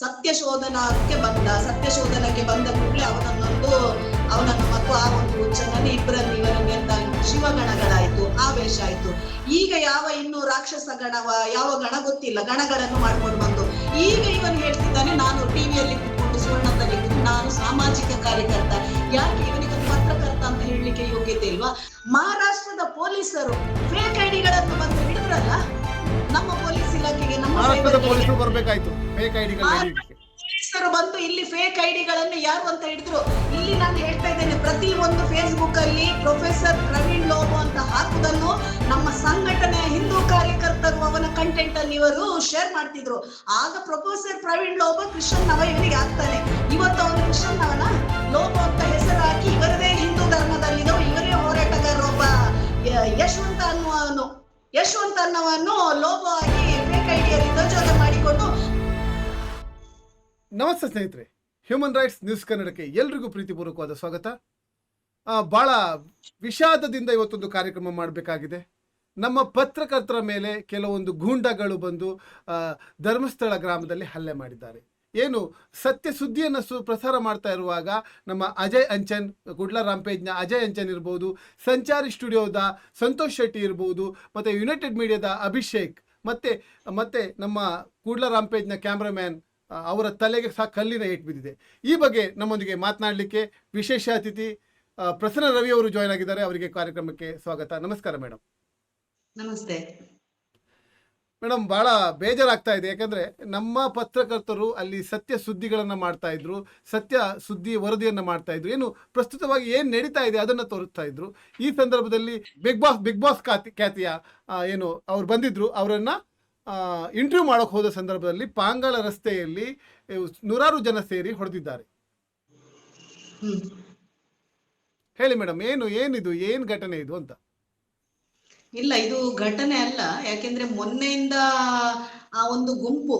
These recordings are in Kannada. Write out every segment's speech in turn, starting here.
ಸತ್ಯ ಶೋಧನಕ್ಕೆ ಬಂದ ಸತ್ಯ ಶೋಧನಕ್ಕೆ ಬಂದ ಕೂಡಲೇ ಅವನನ್ನೊಂದು ಅವನನ್ನು ಮತ್ತು ಆ ಒಂದು ಹುಚ್ಚನನ್ನು ಇಬ್ಬರನ್ನು ಇವರನ್ನು ಎಂತ ಶಿವಗಣಗಳಾಯ್ತು, ಆವೇಶ ಆಯ್ತು. ಈಗ ಯಾವ ಇನ್ನು ರಾಕ್ಷಸ ಗಣವ, ಯಾವ ಗಣ ಗೊತ್ತಿಲ್ಲ, ಗಣಗಳನ್ನು ಮಾಡ್ಕೊಂಡು ಬಂದು. ಈಗ ಇವನು ಹೇಳ್ತಿದ್ದಾನೆ, ನಾನು ಟಿವಿಯಲ್ಲಿ ಕೂತ್ಕೊಂಡು ಸುವರ್ಣದಲ್ಲಿ ಕೂತು ನಾನು ಸಾಮಾಜಿಕ ಕಾರ್ಯಕರ್ತ. ಯಾಕೆ ಇವನಿಗೆ ಪತ್ರಕರ್ತ ಅಂತ ಹೇಳಲಿಕ್ಕೆ ಯೋಗ್ಯತೆ ಇಲ್ವಾ? ಮಹಾರಾಷ್ಟ್ರದ ಪೊಲೀಸರು ಫೇಕ್ ಐಡಿಗಳನ್ನು ಬಂದು ಹಿಡಿದ್ರಲ್ಲ, ನಮ್ಮ ಪೊಲೀಸ್ ಇಲಾಖೆಗೆ ಪೊಲೀಸರು ಬರಬೇಕಾಯ್ತು ಫೇಕ್ ಐಡಿಗಳು ಪೊಲೀಸರು ಬಂದು ಇಲ್ಲಿ ಫೇಕ್ ಐಡಿಗಳನ್ನು ಯಾರು ಅಂತ ಹಿಡಿದ್ರು? ಇಲ್ಲಿ ನಾನು ಹೇಳ್ತಾ ಇದ್ದೇನೆ ಪ್ರತಿ ಒಂದು ಫೇಸ್ಬುಕ್ ಅಲ್ಲಿ ಪ್ರೊಫೆಸರ್ ಪ್ರವೀಣ್ ಲೋಬೋ ಅಂತ ಹಾಕುದನ್ನು ನಮ್ಮ ಸಂಘಟನೆಯ ಹಿಂದೂ ಕಾರ್ಯಕರ್ತರು ಅವನ ಕಂಟೆಂಟ್ ಅಲ್ಲಿ ಇವರು ಶೇರ್ ಮಾಡ್ತಿದ್ರು. ಆಗ ಪ್ರೊಫೆಸರ್ ಪ್ರವೀಣ್ ಲೋಬೋ ಕ್ರಿಶ್ಚಿಯನ್ ನವ ಇವನಿಗೆ ಆಗ್ತಾನೆ. ಇವತ್ತು ಅವನು ಕ್ರಿಶ್ಚಿಯನ್ ನವನ? ಲೋಬೋ ಅಂತ ಹೆಸರು ಹಾಕಿ ಇವರದೇ ಹಿಂದೂ ಧರ್ಮದಲ್ಲಿರೋ ಇವರೇ ಹೋರಾಟಗಾರ ಒಬ್ಬ ಯಶವಂತ ಅನ್ನುವನು ಯಶವಂತ ಅನ್ನವನು ಲೋಬೋ ನಮಸ್ತೆ ಸ್ನೇಹಿತರೆ ಹ್ಯೂಮನ್ ರೈಟ್ಸ್ ನ್ಯೂಸ್ ಕನ್ನಡಕ್ಕೆ ಎಲ್ರಿಗೂ ಪ್ರೀತಿಪೂರ್ವಕವಾದ ಸ್ವಾಗತ. ಬಹಳ ವಿಷಾದದಿಂದ ಇವತ್ತೊಂದು ಕಾರ್ಯಕ್ರಮ ಮಾಡಬೇಕಾಗಿದೆ. ನಮ್ಮ ಪತ್ರಕರ್ತರ ಮೇಲೆ ಕೆಲವೊಂದು ಗೂಂಡಗಳು ಬಂದು ಧರ್ಮಸ್ಥಳ ಗ್ರಾಮದಲ್ಲಿ ಹಲ್ಲೆ ಮಾಡಿದ್ದಾರೆ. ಏನು, ಸತ್ಯ ಸುದ್ದಿಯನ್ನು ಸು, ಪ್ರಸಾರ ಮಾಡ್ತಾ ಇರುವಾಗ ನಮ್ಮ ಅಜಯ್ ಅಂಚನ್ ಗುಡ್ಲ ರಾಂಪೇಜ್ನ ಅಜಯ್ ಅಂಚನ್ ಇರ್ಬೋದು, ಸಂಚಾರಿ ಸ್ಟುಡಿಯೋದ ಸಂತೋಷ್ ಶೆಟ್ಟಿ ಇರ್ಬೋದು, ಮತ್ತು ಯುನೈಟೆಡ್ ಮೀಡಿಯಾದ ಅಭಿಷೇಕ್ ಮತ್ತೆ ಮತ್ತೆ ನಮ್ಮ ಕೂಡ್ಲ ರಾಂಪೇಜ್ನ ಕ್ಯಾಮ್ರಾಮ್ಯಾನ್ ಅವರ ತಲೆಗೆ ಸಹ ಕಲ್ಲಿನ ಏಟ್ ಬಿದ್ದಿದೆ. ಈ ಬಗ್ಗೆ ನಮ್ಮೊಂದಿಗೆ ಮಾತನಾಡಲಿಕ್ಕೆ ವಿಶೇಷ ಅತಿಥಿ ಪ್ರಸನ್ನ ರವಿ ಅವರು ಜಾಯ್ನ್ ಆಗಿದ್ದಾರೆ. ಅವರಿಗೆ ಕಾರ್ಯಕ್ರಮಕ್ಕೆ ಸ್ವಾಗತ. ನಮಸ್ಕಾರ ಮೇಡಮ್ ನಮಸ್ತೆ. ಮೇಡಮ್ ಬಹಳ ಬೇಜಾರಾಗ್ತಾ ಇದೆ. ಯಾಕಂದ್ರೆ ನಮ್ಮ ಪತ್ರಕರ್ತರು ಅಲ್ಲಿ ಸತ್ಯ ಸುದ್ದಿಗಳನ್ನ ಮಾಡ್ತಾ ಇದ್ರು ಸತ್ಯ ಸುದ್ದಿ ವರದಿಯನ್ನ ಮಾಡ್ತಾ ಇದ್ರು. ಏನು ಪ್ರಸ್ತುತವಾಗಿ ಏನ್ ನಡೀತಾ ಇದೆ ಅದನ್ನ ತೋರಿಸ್ತಾ ಇದ್ರು. ಈ ಸಂದರ್ಭದಲ್ಲಿ ಬಿಗ್ ಬಾಸ್ ಬಿಗ್ ಬಾಸ್ ಖ್ಯಾತಿ ಖ್ಯಾತಿಯ ಏನು ಅವ್ರು ಬಂದಿದ್ರು. ಅವರನ್ನ ಇಂಟರ್ವ್ಯೂ ಮಾಡೋಕೆ ಹೋದ ಸಂದರ್ಭದಲ್ಲಿ ಪಾಂಗಳ ರಸ್ತೆಯಲ್ಲಿ ನೂರಾರು ಜನ ಸೇರಿ ಹೊಡೆದಿದ್ದಾರೆ. ಹೇಳಿ ಮೇಡಮ್ ಏನು ಏನಿದು ಏನು ಘಟನೆ ಇದು ಅಂತ. ಇಲ್ಲ, ಇದು ಘಟನೆ ಅಲ್ಲ. ಯಾಕೆಂದ್ರೆ ಮೊನ್ನೆಯಿಂದ ಆ ಒಂದು ಗುಂಪು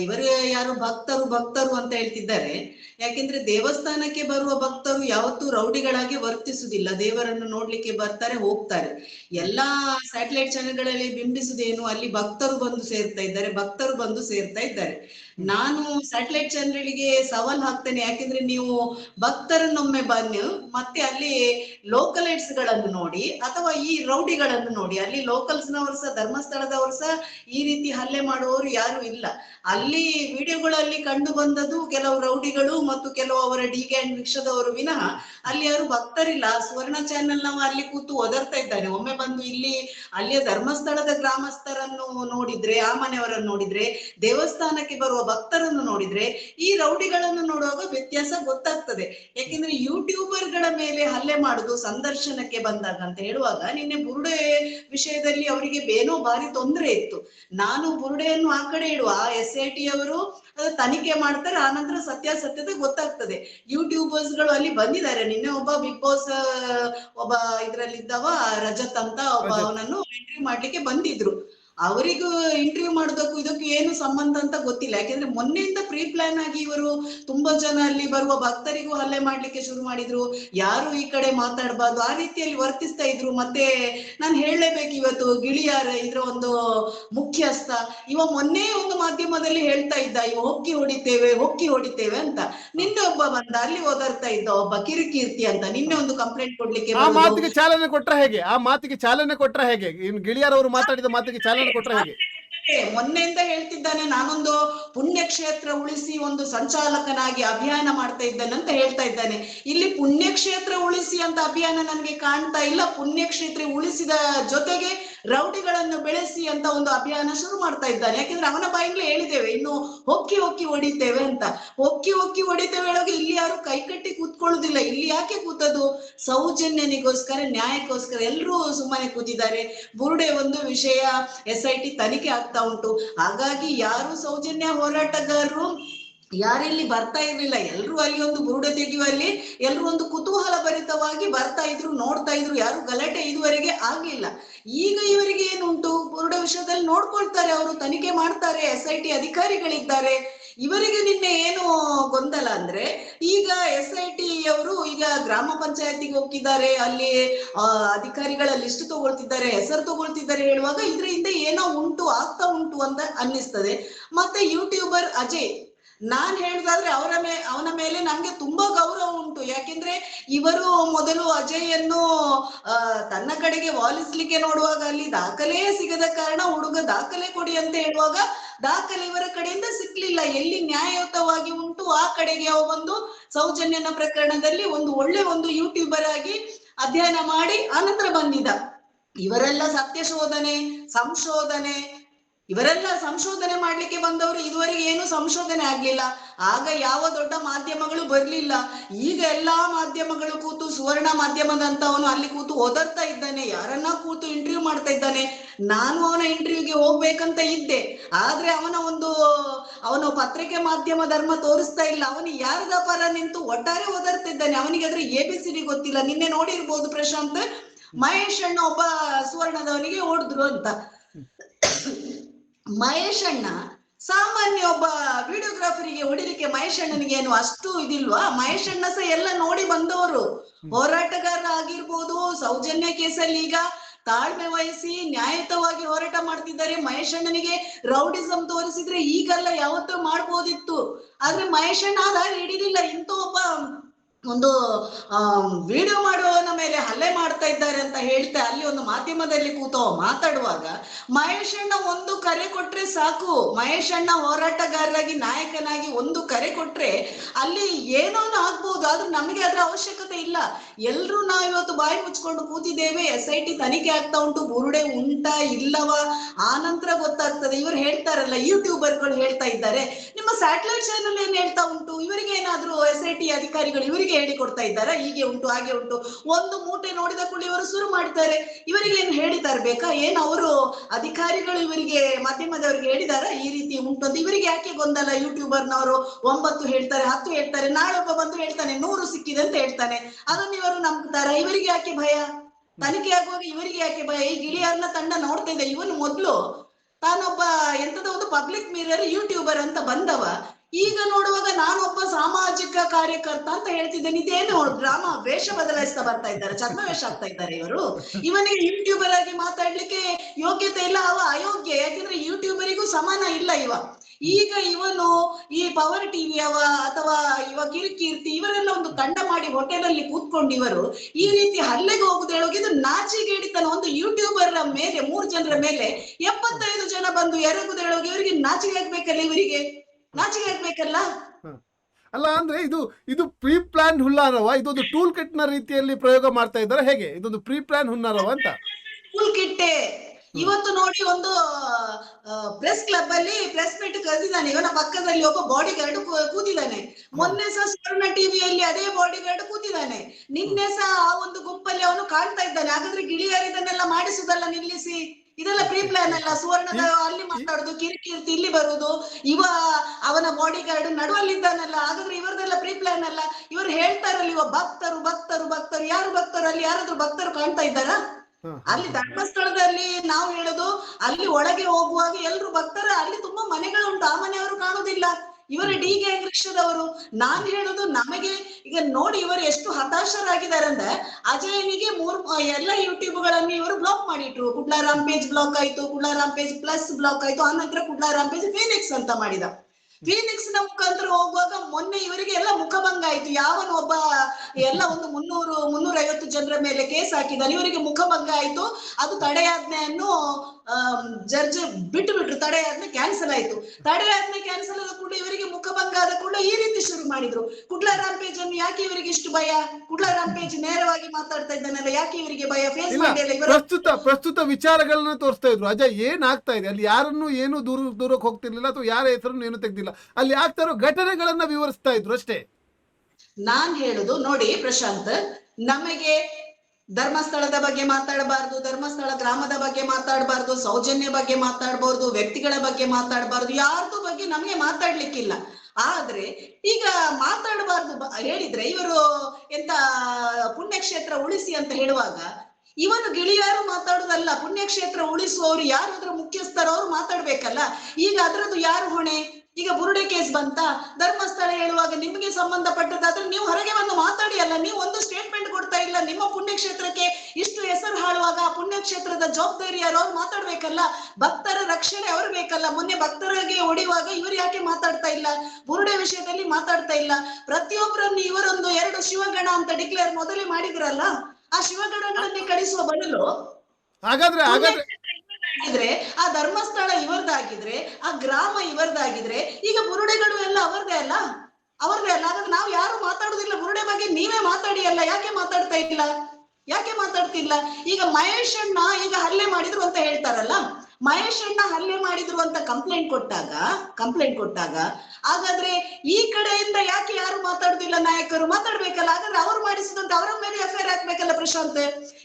ಇವರು ಯಾರು ಭಕ್ತರು ಭಕ್ತರು ಅಂತ ಹೇಳ್ತಿದ್ದಾರೆ. ಯಾಕೆಂದ್ರೆ ದೇವಸ್ಥಾನಕ್ಕೆ ಬರುವ ಭಕ್ತರು ಯಾವತ್ತೂ ರೌಡಿಗಳಾಗಿ ವರ್ತಿಸುವುದಿಲ್ಲ. ದೇವರನ್ನು ನೋಡ್ಲಿಕ್ಕೆ ಬರ್ತಾರೆ, ಹೋಗ್ತಾರೆ. ಎಲ್ಲಾ ಸ್ಯಾಟಲೈಟ್ ಚಾನೆಲ್ಗಳಲ್ಲಿ ಬಿಂಬಿಸುದೇನು, ಅಲ್ಲಿ ಭಕ್ತರು ಬಂದು ಸೇರ್ತಾ ಇದ್ದಾರೆ, ಭಕ್ತರು ಬಂದು ಸೇರ್ತಾ ಇದ್ದಾರೆ. ನಾನು ಸ್ಯಾಟಲೈಟ್ ಚಾನೆಲ್ಗೆ ಸವಾಲ್ ಹಾಕ್ತೇನೆ. ಯಾಕೆಂದ್ರೆ ನೀವು ಭಕ್ತರನ್ನೊಮ್ಮೆ ಬನ್ನಿ, ಮತ್ತೆ ಅಲ್ಲಿ ಲೋಕಲೈಟ್ಸ್ಗಳನ್ನು ನೋಡಿ, ಅಥವಾ ಈ ರೌಡಿಗಳನ್ನು ನೋಡಿ. ಅಲ್ಲಿ ಲೋಕಲ್ಸ್ ನವರು ಸಹ ಧರ್ಮಸ್ಥಳದವರು ಸಹ ಈ ರೀತಿ ಹಲ್ಲೆ ಮಾಡುವವರು ಯಾರು ಇಲ್ಲ. ಅಲ್ಲಿ ವಿಡಿಯೋಗಳಲ್ಲಿ ಕಂಡು ಬಂದದ್ದು ಕೆಲವು ರೌಡಿಗಳು ಮತ್ತು ಕೆಲವು ಅವರ ಡಿ ಗ್ಯಾಂಡ್ ವಿಕ್ಷದವರು ವಿನಃ ಅಲ್ಲಿ ಯಾರು ಭಕ್ತರಿಲ್ಲ. ಸುವರ್ಣ ಚಾನೆಲ್ ನಾವು ಅಲ್ಲಿ ಕೂತು ಒದರ್ತಾ ಇದ್ದಾನೆ. ಒಮ್ಮೆ ಬಂದು ಇಲ್ಲಿ ಅಲ್ಲಿಯ ಧರ್ಮಸ್ಥಳದ ಗ್ರಾಮಸ್ಥರನ್ನು ನೋಡಿದ್ರೆ, ಆ ಮನೆಯವರನ್ನು ನೋಡಿದ್ರೆ ದೇವಸ್ಥಾನಕ್ಕೆ ಬರುವ ಭಕ್ತರನ್ನು ನೋಡಿದ್ರೆ ಈ ರೌಡಿಗಳನ್ನು ನೋಡುವಾಗ ವ್ಯತ್ಯಾಸ ಗೊತ್ತಾಗ್ತದೆ. ಯಾಕೆಂದ್ರೆ ಯೂಟ್ಯೂಬರ್ಗಳ ಮೇಲೆ ಹಲ್ಲೆ ಮಾಡುದು ಸಂದರ್ಶನಕ್ಕೆ ಬಂದಾಗ ಅಂತ ಹೇಳುವಾಗ ನಿನ್ನೆ ಬುರುಡೆ ವಿಷಯದಲ್ಲಿ ಅವರಿಗೆ ಬೇನೋ ಬಾರಿ ತೊಂದರೆ ಇತ್ತು. ನಾನು ಬುರುಡೆಯನ್ನು ಆ ಕಡೆ ಇಡುವ ಎಸ್ ಐ ಟಿ ಅವರು ತನಿಖೆ ಮಾಡ್ತಾರೆ ಆನಂತರ ಸತ್ಯಾಸತ್ಯತೆ ಗೊತ್ತಾಗ್ತದೆ. ಯೂಟ್ಯೂಬರ್ಸ್ಗಳು ಅಲ್ಲಿ ಬಂದಿದ್ದಾರೆ. ನಿನ್ನೆ ಒಬ್ಬ ಬಿಗ್ ಬಾಸ್ ಒಬ್ಬ ಇದ್ರಲ್ಲಿದ್ದವ ರಜತ್ ಅಂತ ಒಬ್ಬ ಅವನನ್ನು ಎಂಟ್ರಿ ಮಾಡ್ಲಿಕ್ಕೆ ಬಂದಿದ್ರು. ಅವರಿಗೂ ಇಂಟರ್ವ್ಯೂ ಮಾಡೋದಕ್ಕೂ ಇದಕ್ಕೂ ಏನು ಸಂಬಂಧ ಅಂತ ಗೊತ್ತಿಲ್ಲ. ಯಾಕೆಂದ್ರೆ ಮೊನ್ನೆಯಿಂದ ಪ್ರೀ ಪ್ಲಾನ್ ಆಗಿ ಇವರು ತುಂಬಾ ಜನ ಅಲ್ಲಿ ಬರುವ ಭಕ್ತರಿಗೂ ಹಲ್ಲೆ ಮಾಡ್ಲಿಕ್ಕೆ ಶುರು ಮಾಡಿದ್ರು. ಯಾರು ಈ ಕಡೆ ಮಾತಾಡಬಾರ್ದು ಆ ರೀತಿಯಲ್ಲಿ ವರ್ತಿಸ್ತಾ ಇದ್ರು. ಮತ್ತೆ ನಾನು ಹೇಳಲೇಬೇಕು ಇವತ್ತು ಗಿಳಿಯಾರ ಇದ್ರ ಒಂದು ಮುಖ್ಯಸ್ಥ. ಇವ ಮೊನ್ನೆ ಒಂದು ಮಾಧ್ಯಮದಲ್ಲಿ ಹೇಳ್ತಾ ಇದ್ದ ಇವ ಹೊಕ್ಕಿ ಹೊಡಿತೇವೆ ಹೊಕ್ಕಿ ಹೊಡಿತೇವೆ ಅಂತ. ನಿನ್ನೆ ಒಬ್ಬ ಬಂದ ಅಲ್ಲಿ ಓದಾಡ್ತಾ ಇದ್ದ ಒಬ್ಬ ಕಿರಿಕೀರ್ತಿ ಅಂತ. ನಿನ್ನೆ ಒಂದು ಕಂಪ್ಲೇಂಟ್ ಕೊಡ್ಲಿಕ್ಕೆ ಆ ಮಾತಿಗೆ ಚಾಲನೆ ಕೊಟ್ರ ಹೇಗೆ? ಆ ಮಾತಿಗೆ ಚಾಲನೆ ಕೊಟ್ರೆ ಹೇಗೆ? ಇನ್ನು ಗಿಳಿಯಾರವರು ಮಾತಾಡಿದ ಮಾತಿಗೆ ಚಾಲನೆ ಏ, ಮೊನ್ನೆಯಿಂದ ಹೇಳ್ತಿದ್ದಾನೆ ನಾನೊಂದು ಪುಣ್ಯಕ್ಷೇತ್ರ ಉಳಿಸಿ ಒಂದು ಸಂಚಾಲಕನಾಗಿ ಅಭಿಯಾನ ಮಾಡ್ತಾ ಇದ್ದೇನೆ ಅಂತ ಹೇಳ್ತಾ ಇದ್ದಾನೆ. ಇಲ್ಲಿ ಪುಣ್ಯಕ್ಷೇತ್ರ ಉಳಿಸಿ ಅಂತ ಅಭಿಯಾನ ನನಗೆ ಕಾಣ್ತಾ ಇಲ್ಲ. ಪುಣ್ಯಕ್ಷೇತ್ರ ಉಳಿಸಿದ ಜೊತೆಗೆ ರೌಡಿಗಳನ್ನು ಬೆಳೆಸಿ ಅಂತ ಒಂದು ಅಭಿಯಾನ ಶುರು ಮಾಡ್ತಾ ಇದ್ದಾನೆ. ಯಾಕೆಂದ್ರೆ ಅವನ ಬಾಯಿಂಗ್ಲೇ ಹೇಳಿದ್ದೇವೆ, ಇನ್ನು ಹೊಕ್ಕಿ ಹೊಕ್ಕಿ ಹೊಡಿತೇವೆ ಅಂತ. ಹೊಕ್ಕಿ ಹೊಕ್ಕಿ ಹೊಡಿತೇವೆ ಹೇಳೋಕೆ ಇಲ್ಲಿ ಯಾರು ಕೈಕಟ್ಟಿ ಕೂತ್ಕೊಳ್ಳೋದಿಲ್ಲ. ಇಲ್ಲಿ ಯಾಕೆ ಕೂತದು? ಸೌಜನ್ಯನಿಗೋಸ್ಕರ, ನ್ಯಾಯಕ್ಕೋಸ್ಕರ ಎಲ್ಲರೂ ಸುಮ್ಮನೆ ಕೂತಿದ್ದಾರೆ. ಬುರುಡೆ ಒಂದು ವಿಷಯ, ಎಸ್ ಐ ಟಿ ತನಿಖೆ ಆಗ್ತಾ ಉಂಟು. ಹಾಗಾಗಿ ಯಾರು ಸೌಜನ್ಯ ಹೋರಾಟಗಾರರು ಯಾರಿಲ್ಲಿ ಬರ್ತಾ ಇರ್ಲಿಲ್ಲ, ಎಲ್ರು ಅಲ್ಲಿ ಒಂದು ಬುರುಡೆ ತೆಗೆಯುವಲ್ಲಿ ಎಲ್ರು ಒಂದು ಕುತೂಹಲ ಭರಿತವಾಗಿ ಬರ್ತಾ ಇದ್ರು, ನೋಡ್ತಾ ಇದ್ರು, ಯಾರು ಗಲಾಟೆ ಇದುವರೆಗೆ ಆಗ್ಲಿಲ್ಲ. ಈಗ ಇವರಿಗೆ ಏನುಂಟು? ಬುರುಡೆ ವಿಷಯದಲ್ಲಿ ನೋಡ್ಕೊಳ್ತಾರೆ ಅವರು, ತನಿಖೆ ಮಾಡ್ತಾರೆ ಎಸ್ ಐ ಟಿ ಅಧಿಕಾರಿಗಳಿದ್ದಾರೆ. ಇವರಿಗೆ ನಿನ್ನೆ ಏನು ಗೊಂದಲ ಅಂದ್ರೆ, ಈಗ ಎಸ್ ಐ ಟಿ ಅವರು ಈಗ ಗ್ರಾಮ ಪಂಚಾಯತಿಗೆ ಹೋಗ್ತಿದ್ದಾರೆ, ಅಲ್ಲಿ ಅಧಿಕಾರಿಗಳ ಲಿಸ್ಟ್ ತಗೊಳ್ತಿದ್ದಾರೆ, ಹೆಸರು ತಗೊಳ್ತಿದ್ದಾರೆ ಹೇಳುವಾಗ ಇದ್ರ ಹಿಂದೆ ಏನೋ ಉಂಟು, ಆಗ್ತಾ ಉಂಟು ಅಂತ ಅನ್ನಿಸ್ತದೆ. ಮತ್ತೆ ಯೂಟ್ಯೂಬರ್ ಅಜಯ್ ನಾನ್ ಹೇಳುದಾದ್ರೆ ಅವರ ಮೇ, ಅವನ ಮೇಲೆ ನಮ್ಗೆ ತುಂಬಾ ಗೌರವ ಉಂಟು. ಯಾಕೆಂದ್ರೆ ಇವರು ಮೊದಲು ಅಜಯನ್ನು ತನ್ನ ಕಡೆಗೆ ವಾಲಿಸ್ಲಿಕ್ಕೆ ನೋಡುವಾಗ ಅಲ್ಲಿ ದಾಖಲೆ ಸಿಗದ ಕಾರಣ ಹುಡುಗ ದಾಖಲೆ ಕೊಡಿ ಅಂತ ಹೇಳುವಾಗ ದಾಖಲೆ ಇವರ ಕಡೆಯಿಂದ ಸಿಕ್ಲಿಲ್ಲ. ಎಲ್ಲಿ ನ್ಯಾಯಯುತವಾಗಿ ಉಂಟು ಆ ಕಡೆಗೆ ಬಂದು ಸೌಜನ್ಯನ ಪ್ರಕರಣದಲ್ಲಿ ಒಂದು ಒಳ್ಳೆ ಒಂದು ಯೂಟ್ಯೂಬರ್ ಆಗಿ ಅಧ್ಯಯನ ಮಾಡಿ ಆನಂತರ ಬಂದಿದ್ದ ಇವರೆಲ್ಲ ಸತ್ಯ ಶೋಧನೆ, ಸಂಶೋಧನೆ ಇವರೆಲ್ಲ ಸಂಶೋಧನೆ ಮಾಡ್ಲಿಕ್ಕೆ ಬಂದವರು ಇದುವರೆಗೆ ಏನು ಸಂಶೋಧನೆ ಆಗ್ಲಿಲ್ಲ. ಆಗ ಯಾವ ದೊಡ್ಡ ಮಾಧ್ಯಮಗಳು ಬರ್ಲಿಲ್ಲ. ಈಗ ಎಲ್ಲಾ ಮಾಧ್ಯಮಗಳು ಕೂತು ಸುವರ್ಣ ಮಾಧ್ಯಮದಂತವನು ಅಲ್ಲಿ ಕೂತು ಓದರ್ತಾ ಇದ್ದಾನೆ. ಯಾರನ್ನ ಕೂತು ಇಂಟರ್ವ್ಯೂ ಮಾಡ್ತಾ ಇದ್ದಾನೆ. ನಾನು ಅವನ ಇಂಟರ್ವ್ಯೂಗೆ ಹೋಗ್ಬೇಕಂತ ಇದ್ದೆ. ಆದ್ರೆ ಅವನ ಒಂದು, ಅವನ ಪತ್ರಿಕೆ ಮಾಧ್ಯಮ ಧರ್ಮ ತೋರಿಸ್ತಾ ಇಲ್ಲ. ಅವನು ಯಾರದ ಪರ ನಿಂತು ಒಟ್ಟಾರೆ ಒದರ್ತಿದ್ದಾನೆ ಅವನಿಗೆ ಅದ್ರ ಎ ಬಿ ಸಿ ಡಿ ಗೊತ್ತಿಲ್ಲ. ನಿನ್ನೆ ನೋಡಿರ್ಬೋದು ಪ್ರಶಾಂತ್, ಮಹೇಶ್ ಅಣ್ಣ ಒಬ್ಬ ಸುವರ್ಣದವನಿಗೆ ಓಡಿದ್ರು ಅಂತ. ಮಹೇಶ್ ಅಣ್ಣ. ಸಾಮಾನ್ಯ ಒಬ್ಬ ವಿಡಿಯೋಗ್ರಾಫರಿಗೆ ಹೊಡಿಲಿಕ್ಕೆ ಮಹೇಶಣ್ಣನಿಗೆ ಏನು ಅಷ್ಟು ಇದಿಲ್ವಾ? ಮಹೇಶಣ್ಣ ಸಹ ಎಲ್ಲ ನೋಡಿ ಬಂದವರು. ಹೋರಾಟಗಾರ ಆಗಿರ್ಬೋದು ಸೌಜನ್ಯ ಕೇಸಲ್ಲಿ ಈಗ ತಾಳ್ಮೆ ವಹಿಸಿ ನ್ಯಾಯಯುತವಾಗಿ ಹೋರಾಟ ಮಾಡ್ತಿದ್ದಾರೆ. ಮಹೇಶಣ್ಣನಿಗೆ ರೌಡಿಸಂ ತೋರಿಸಿದ್ರೆ ಈಗಲ್ಲ ಯಾವತ್ತೂ ಮಾಡ್ಬೋದಿತ್ತು. ಆದ್ರೆ ಮಹೇಶಣ್ಣ ದಾರಿ ಹಿಡಿಲಿಲ್ಲ ಇಂಥ ಒಬ್ಬ ಒಂದು ವಿಡಿಯೋ ಮಾಡುವವನ ಮೇಲೆ ಹಲ್ಲೆ ಮಾಡ್ತಾ ಇದ್ದಾರೆ ಅಂತ ಹೇಳ್ತಾ ಅಲ್ಲಿ ಒಂದು ಮಾಧ್ಯಮದಲ್ಲಿ ಕೂತವ ಮಾತಾಡುವಾಗ, ಮಹೇಶ್ ಅಣ್ಣ ಒಂದು ಕರೆ ಕೊಟ್ರೆ ಸಾಕು. ಮಹೇಶ್ ಅಣ್ಣ ಹೋರಾಟಗಾರರಾಗಿ, ನಾಯಕನಾಗಿ ಒಂದು ಕರೆ ಕೊಟ್ರೆ ಅಲ್ಲಿ ಏನೋ ಆಗ್ಬೋದು, ಆದ್ರೂ ನಮಗೆ ಅದರ ಅವಶ್ಯಕತೆ ಇಲ್ಲ. ಎಲ್ರು ನಾವು ಇವತ್ತು ಬಾಯಿ ಮುಚ್ಕೊಂಡು ಕೂತಿದ್ದೇವೆ. ಎಸ್ ಐ ಟಿ ತನಿಖೆ ಆಗ್ತಾ ಉಂಟು. ಬುರುಡೆ ಉಂಟಾ ಇಲ್ಲವಾ? ಆ ನಂತರ ಗೊತ್ತಾಗ್ತದೆ. ಇವರು ಹೇಳ್ತಾರಲ್ಲ ಯೂಟ್ಯೂಬರ್ಗಳು ಹೇಳ್ತಾ ಇದ್ದಾರೆ. ನಿಮ್ಮ ಸ್ಯಾಟಲೈಟ್ ಚಾನೆಲ್ ಏನ್ ಹೇಳ್ತಾ ಉಂಟು? ಇವರಿಗೆ ಏನಾದ್ರೂ ಎಸ್ ಐ ಟಿ ಅಧಿಕಾರಿಗಳು, ಇವರಿಗೆ ಹೇಳಿ ಕೊಡ್ತಾ ಇದ್ದಾರಾ? ಹೀಗೆ ಉಂಟು, ಹಾಗೆ ಉಂಟು. ಒಂದು ಮೂಟೆ ನೋಡಿದ ಕೂಡಲೇ ಇವರು ಶುರು ಮಾಡ್ತಾರೆ. ಇವರಿಗೆ ಏನು ಹೇಳಿ ತರ್ಬೇಕಾ? ಏನು ಅವರು ಅಧಿಕಾರಿಗಳು ಇವರಿಗೆ ಮಾಧ್ಯಮದವರಿಗೆ ಹೇಳಿದಾರ? ಈ ರೀತಿ ಉಂಟು ಅಂತ ಇವರಿಗೆ ಯಾಕೆ ಗೊಂದಲ? ಯೂಟ್ಯೂಬರ್ನವರು ಒಂಬತ್ತು ಹೇಳ್ತಾರೆ, ಹತ್ತು ಹೇಳ್ತಾರೆ ನಾಳೊಬ್ಬ ಬಂದು ಹೇಳ್ತಾನೆ, ನೂರು ಸಿಕ್ಕಿದೆ ಅಂತ ಹೇಳ್ತಾನೆ. ಅದನ್ನ ಇವರು ನಂಬ್ತಾರ? ಇವರಿಗೆ ಯಾಕೆ ಭಯ? ತನಿಖೆ ಆಗುವಾಗ ಇವರಿಗೆ ಯಾಕೆ ಭಯ? ಈ ಗಿಳಿಯರ್ನ ತಂಡ ನೋಡ್ತಾ ಇದೆ. ಇವನು ಮೊದ್ಲು ತಾನೊಬ್ಬ ಎಂತದ ಒಂದು ಪಬ್ಲಿಕ್ ಮಿರರ್ ಯೂಟ್ಯೂಬರ್ ಅಂತ ಬಂದವ. ಈಗ ನೋಡುವಾಗ ನಾನೊಬ್ಬ ಸಾಮಾಜಿಕ ಕಾರ್ಯಕರ್ತ ಅಂತ ಹೇಳ್ತಿದ್ದೇನೆ. ಇದೇನು ಡ್ರಾಮಾ ವೇಷ ಬದಲಾಯಿಸ್ತಾ ಬರ್ತಾ ಇದ್ದಾರೆ, ಚರ್ಮ ವೇಷ ಆಗ್ತಾ ಇದ್ದಾರೆ ಇವರು. ಇವನಿಗೆ ಯೂಟ್ಯೂಬರ್ ಆಗಿ ಮಾತಾಡ್ಲಿಕ್ಕೆ ಯೋಗ್ಯತೆ ಇಲ್ಲ, ಅವ ಅಯೋಗ್ಯ, ಯಾಕಂದ್ರೆ ಯೂಟ್ಯೂಬರಿಗೂ ಸಮಾನ ಇಲ್ಲ ಇವ. ಈಗ ಇವನು ಈ ಪವರ್ ಟಿವಿ ಅವ ಅಥವಾ ಇವ ಕಿರಿಕೀರ್ತಿ ಇವರೆಲ್ಲ ಒಂದು ತಂಡ ಮಾಡಿ ಹೋಟೆಲ್ ಅಲ್ಲಿ ಕೂತ್ಕೊಂಡು ಇವರು ಈ ರೀತಿ ಹಲ್ಲೆಗೆ ಹೋಗುದು ನಾಚಿಗೇಡಿತನ ಒಂದು ಯೂಟ್ಯೂಬರ್ ಮೇಲೆ, ಮೂರು ಜನರ ಮೇಲೆ ಎಪ್ಪತ್ತೈದು ಜನ ಬಂದು ಎರಗುದು ಹೇಳೋಗಿ ಇವರಿಗೆ ನಾಚಿಗೆ ಆಗ್ಬೇಕಲ್ಲ ಇವರಿಗೆ? ನಾಚಿಕೆ ಆಗ್ಬೇಕಲ್ಲ ಅಲ್ಲ ಅಂದ್ರೆ ಇದು ಇದು ಪ್ರೀ ಪ್ಲಾನ್ ಹುಲ್ಲಾರವ ಇದೊಂದು ಟೂಲ್ ಕಿಟ್ನ ರೀತಿಯಲ್ಲಿ ಪ್ರಯೋಗ ಮಾಡ್ತಾ ಇದ್ದಾರೆ. ಹೇಗೆ? ಇದೊಂದು ಪ್ರೀ ಪ್ಲಾನ್ ಹುನ್ನಾರವ ಅಂತ. ಟೂಲ್ ಕಿಟ್ಟೆ ಇವತ್ತು ನೋಡಿ ಒಂದು ಪ್ರೆಸ್ ಕ್ಲಬ್ ಅಲ್ಲಿ ಪ್ರೆಸ್ ಮೀಟ್ ಕರೆದಿದ್ದಾನೆ. ಇವನ ಪಕ್ಕದಲ್ಲಿ ಒಬ್ಬ ಬಾಡಿ ಗಾರ್ಡ್ ಕೂತಿದ್ದಾನೆ. ಮೊನ್ನೆ ಸಹ ಸುವರ್ಣ ಟಿವಿಯಲ್ಲಿ ಅದೇ ಬಾಡಿ ಗಾರ್ಡ್ ಕೂತಿದ್ದಾನೆ. ನಿನ್ನೆ ಸಹ ಆ ಒಂದು ಗುಂಪಲ್ಲಿ ಅವನು ಕಾಣ್ತಾ ಇದ್ದಾನೆ. ಹಾಗಾದ್ರೆ ಗಿಳಿಯರ್ ಇದನ್ನೆಲ್ಲ ಮಾಡಿಸುದಲ್ಲ ನಿಲ್ಲಿಸಿ. ಇದೆಲ್ಲ ಪ್ರೀ ಪ್ಲಾನ್ ಅಲ್ಲ. ಸುವರ್ಣದ ಅಲ್ಲಿ ಮಾತಾಡುದು ಕಿರಿಕಿರ್ತಿ ಇಲ್ಲಿ ಬರುದು. ಇವ ಅವನ ಬಾಡಿ ಗಾರ್ಡ್ ನಡುವಲ್ಲಿದ್ದಾನಲ್ಲ ಹಾಗಾದ್ರೆ ಇವರದೆಲ್ಲ ಪ್ರೀ ಪ್ಲಾನ್ ಅಲ್ಲ. ಇವರು ಹೇಳ್ತಾರಲ್ಲ ಇವ ಭಕ್ತರು ಭಕ್ತರು ಭಕ್ತರು. ಯಾರು ಭಕ್ತರು? ಅಲ್ಲಿ ಯಾರಾದ್ರೂ ಭಕ್ತರು ಕಾಣ್ತಾ ಇದ್ದಾರಾ? ಅಲ್ಲಿ ಧರ್ಮಸ್ಥಳದಲ್ಲಿ ನಾವು ಹೇಳುದು ಅಲ್ಲಿ ಒಳಗೆ ಹೋಗುವಾಗ ಎಲ್ರು ಭಕ್ತರ ಅಲ್ಲಿ ತುಂಬಾ ಮನೆಗಳುಂಟು. ಆ ಮನೆಯವರು ಕಾಣುದಿಲ್ಲ. ಇವರ ಡಿ ಗ್ಯಾಂಗ್ ಅವರು ನಾನ್ ಹೇಳುದು ನಮಗೆ ಈಗ ನೋಡಿ ಇವರು ಎಷ್ಟು ಹತಾಶರಾಗಿದ್ದಾರೆ ಅಂದ್ರೆ ಅಜಯನಿಗೆ ಮೂರ್ ಎಲ್ಲ ಯೂಟ್ಯೂಬ್ಗಳನ್ನು ಇವರು ಬ್ಲಾಕ್ ಮಾಡಿಟ್ರು. ಕುಡ್ಲಾರಾಮ್ ಪೇಜ್ ಬ್ಲಾಕ್ ಆಯ್ತು ಕುಡ್ಲಾರಾಮ್ ಪೇಜ್ ಪ್ಲಸ್ ಬ್ಲಾಕ್ ಆಯ್ತು ಆನಂತರ ಕುಡ್ಲಾರಾಮ್ ಪೇಜ್ ಫೀನಿಕ್ಸ್ ಅಂತ ಮಾಡಿದ. ಫೀನಿಕ್ಸ್ನ ಮುಖಾಂತರ ಹೋಗುವಾಗ ಮೊನ್ನೆ ಇವರಿಗೆ ಎಲ್ಲ ಮುಖಭಂಗ ಆಯ್ತು. ಯಾವನು ಒಬ್ಬ ಎಲ್ಲ ಒಂದು ಮುನ್ನೂರು ಮುನ್ನೂರ ಐವತ್ತು ಜನರ ಮೇಲೆ ಕೇಸ್ ಹಾಕಿದ್ದಾನೆ. ಇವರಿಗೆ ಮುಖಭಂಗ ಆಯ್ತು. ಅದು ತಡೆಯಾಜ್ಞೆಯನ್ನು ಜಡ್ಜ್ ಬಿಟ್ಟು ಬಿಟ್ರು. ತಡೆಯಾಜ್ಞೆ ಕ್ಯಾನ್ಸಲ್ ಆಯ್ತು. ತಡೆ ಆದ್ಮೇಲೆ ಕ್ಯಾನ್ಸಲ್ ಆದ ಕೂಡ ಇವರಿಗೆ ಮುಖಭಂಗ ಆದ ಕೂಡ ಈ ರೀತಿ ಶುರು ಮಾಡಿದ್ರು. ಕುಡ್ಲ ರಾಮ್ಪೇಜ್ ಅನ್ನು ಯಾಕೆ ಇವರಿಗೆ ಇಷ್ಟು ಭಯ? ಕುಡ್ಲ ರಾಮ್ಪೇಜ್ ನೇರವಾಗಿ ಮಾತಾಡ್ತಾ ಇದ್ದಾನಲ್ಲ ಯಾಕೆ ಇವರಿಗೆ ಭಯ? ಫೇಸ್ ಪ್ರಸ್ತುತ ಪ್ರಸ್ತುತ ವಿಚಾರಗಳನ್ನ ತೋರಿಸ್ತಾ ಇದ್ರು. ಅಜಯ್ ಏನ್ ಆಗ್ತಾ ಇದೆ? ಅಲ್ಲಿ ಯಾರನ್ನು ಏನು ದೂರ ದೂರಕ್ಕೆ ಹೋಗ್ತಿರ್ಲಿಲ್ಲ ಅಥವಾ ಯಾರ ಹೆಸರನ್ನು ಏನು ತೆಗ್ದಿಲ್ಲ. ಅಲ್ಲಿ ಆಗ್ತಾ ಇರೋ ಘಟನೆಗಳನ್ನ ವಿವರಿಸ್ತಾ ಇದ್ರು ಅಷ್ಟೇ. ನಾನ್ ಹೇಳುದು ನೋಡಿ ಪ್ರಶಾಂತ್ ನಮಗೆ ಧರ್ಮಸ್ಥಳದ ಬಗ್ಗೆ ಮಾತಾಡಬಾರ್ದು, ಧರ್ಮಸ್ಥಳ ಗ್ರಾಮದ ಬಗ್ಗೆ ಮಾತಾಡಬಾರ್ದು, ಸೌಜನ್ಯ ಬಗ್ಗೆ ಮಾತಾಡಬಾರ್ದು, ವ್ಯಕ್ತಿಗಳ ಬಗ್ಗೆ ಮಾತಾಡಬಾರ್ದು, ಯಾರ್ದು ಬಗ್ಗೆ ನಮಗೆ ಮಾತಾಡ್ಲಿಕ್ಕಿಲ್ಲ. ಆದ್ರೆ ಈಗ ಮಾತಾಡಬಾರ್ದು ಹೇಳಿದ್ರೆ ಇವರು ಎಂತ ಪುಣ್ಯಕ್ಷೇತ್ರ ಉಳಿಸಿ ಅಂತ ಹೇಳುವಾಗ ಇವನು ಗಿಳಿಯಾರು ಮಾತಾಡುದಲ್ಲ, ಪುಣ್ಯಕ್ಷೇತ್ರ ಉಳಿಸುವವರು ಯಾರು ಅದ್ರ ಮುಖ್ಯಸ್ಥರು, ಅವ್ರು ಮಾತಾಡ್ಬೇಕಲ್ಲ. ಈಗ ಅದ್ರದ್ದು ಯಾರು ಹೊಣೆ? ಈಗ ಬುರುಡೆ ಕೇಸ್ ಬಂತ? ಧರ್ಮಸ್ಥಳ ಹೇಳುವಾಗ ನಿಮಗೆ ಸಂಬಂಧಪಟ್ಟದಾದ್ರೆ ನೀವು ಹೊರಗೆ ಬಂದು ಮಾತಾಡಿ ಅಲ್ಲ ನೀವು ಒಂದು ಸ್ಟೇಟ್ಮೆಂಟ್ ಕೊಡ್ತಾ ಇಲ್ಲ, ನಿಮ್ಮ ಪುಣ್ಯಕ್ಷೇತ್ರಕ್ಕೆ ಇಷ್ಟು ಹೆಸರು ಹಾಳುವಾಗ ಆ ಪುಣ್ಯಕ್ಷೇತ್ರದ ಜವಾಬ್ದಾರಿ ಯಾರು? ಅವ್ರು ಮಾತಾಡ್ಬೇಕಲ್ಲ. ಭಕ್ತರ ರಕ್ಷಣೆ ಅವ್ರು ಬೇಕಲ್ಲ. ಮೊನ್ನೆ ಭಕ್ತರಿಗೆ ಹೊಡೆಯುವಾಗ ಇವ್ರು ಯಾಕೆ ಮಾತಾಡ್ತಾ ಇಲ್ಲ? ಬುರುಡೆ ವಿಷಯದಲ್ಲಿ ಮಾತಾಡ್ತಾ ಇಲ್ಲ. ಪ್ರತಿಯೊಬ್ಬರನ್ನು ಇವರೊಂದು ಎರಡು ಶಿವಗಣ ಅಂತ ಡಿಕ್ಲೇರ್ ಮೊದಲೇ ಮಾಡಿದ್ರಲ್ಲ? ಆ ಶಿವಗಣಗಳನ್ನೇ ಕಳಿಸುವ ಬದಲು ಹಾಗಾದ್ರೆ ಹಾಗಾದ್ರೆ ಆಗಿದ್ರೆ ಆ ಧರ್ಮಸ್ಥಳ ಇವರದಾಗಿದ್ರೆ, ಆ ಗ್ರಾಮ ಇವರದಾಗಿದ್ರೆ, ಈಗ ಬುರುಡೆಗಳು ಎಲ್ಲ ಅವರದೇ ಅಲ್ಲ? ಅವರದೇ ಅಲ್ಲ. ಹಾಗಾದ್ರೆ ನಾವು ಯಾರು ಮಾತಾಡುದಿಲ್ಲ? ಬುರುಡೆ ಬಗ್ಗೆ ನೀವೇ ಮಾತಾಡಿ ಅಲ್ಲ. ಯಾಕೆ ಮಾತಾಡ್ತಾ ಇಲ್ಲ? ಯಾಕೆ ಮಾತಾಡ್ತಿಲ್ಲ? ಈಗ ಮಹೇಶ್ ಅಣ್ಣ ಈಗ ಹಲ್ಲೆ ಮಾಡಿದ್ರು ಅಂತ ಹೇಳ್ತಾರಲ್ಲ? ಮಹೇಶ್ ಅಣ್ಣ ಹಲ್ಲೆ ಮಾಡಿದ್ರು ಅಂತ ಕಂಪ್ಲೇಂಟ್ ಕೊಟ್ಟಾಗ ಕಂಪ್ಲೇಂಟ್ ಕೊಟ್ಟಾಗ ಹಾಗಾದ್ರೆ ಈ ಕಡೆಯಿಂದ ಯಾಕೆ ಯಾರು ಮಾತಾಡುದಿಲ್ಲ ನಾಯಕರು? ಮಾತಾಡ್ಬೇಕಲ್ಲ ಹಾಗಾದ್ರೆ ಅವ್ರು ಮಾಡಿಸಿದಂತ ಅವರ ಮೇಲೆ ಎಫ್ಐಆರ್ ಹಾಕ್ಬೇಕಲ್ಲ ಪ್ರಶಾಂತ್.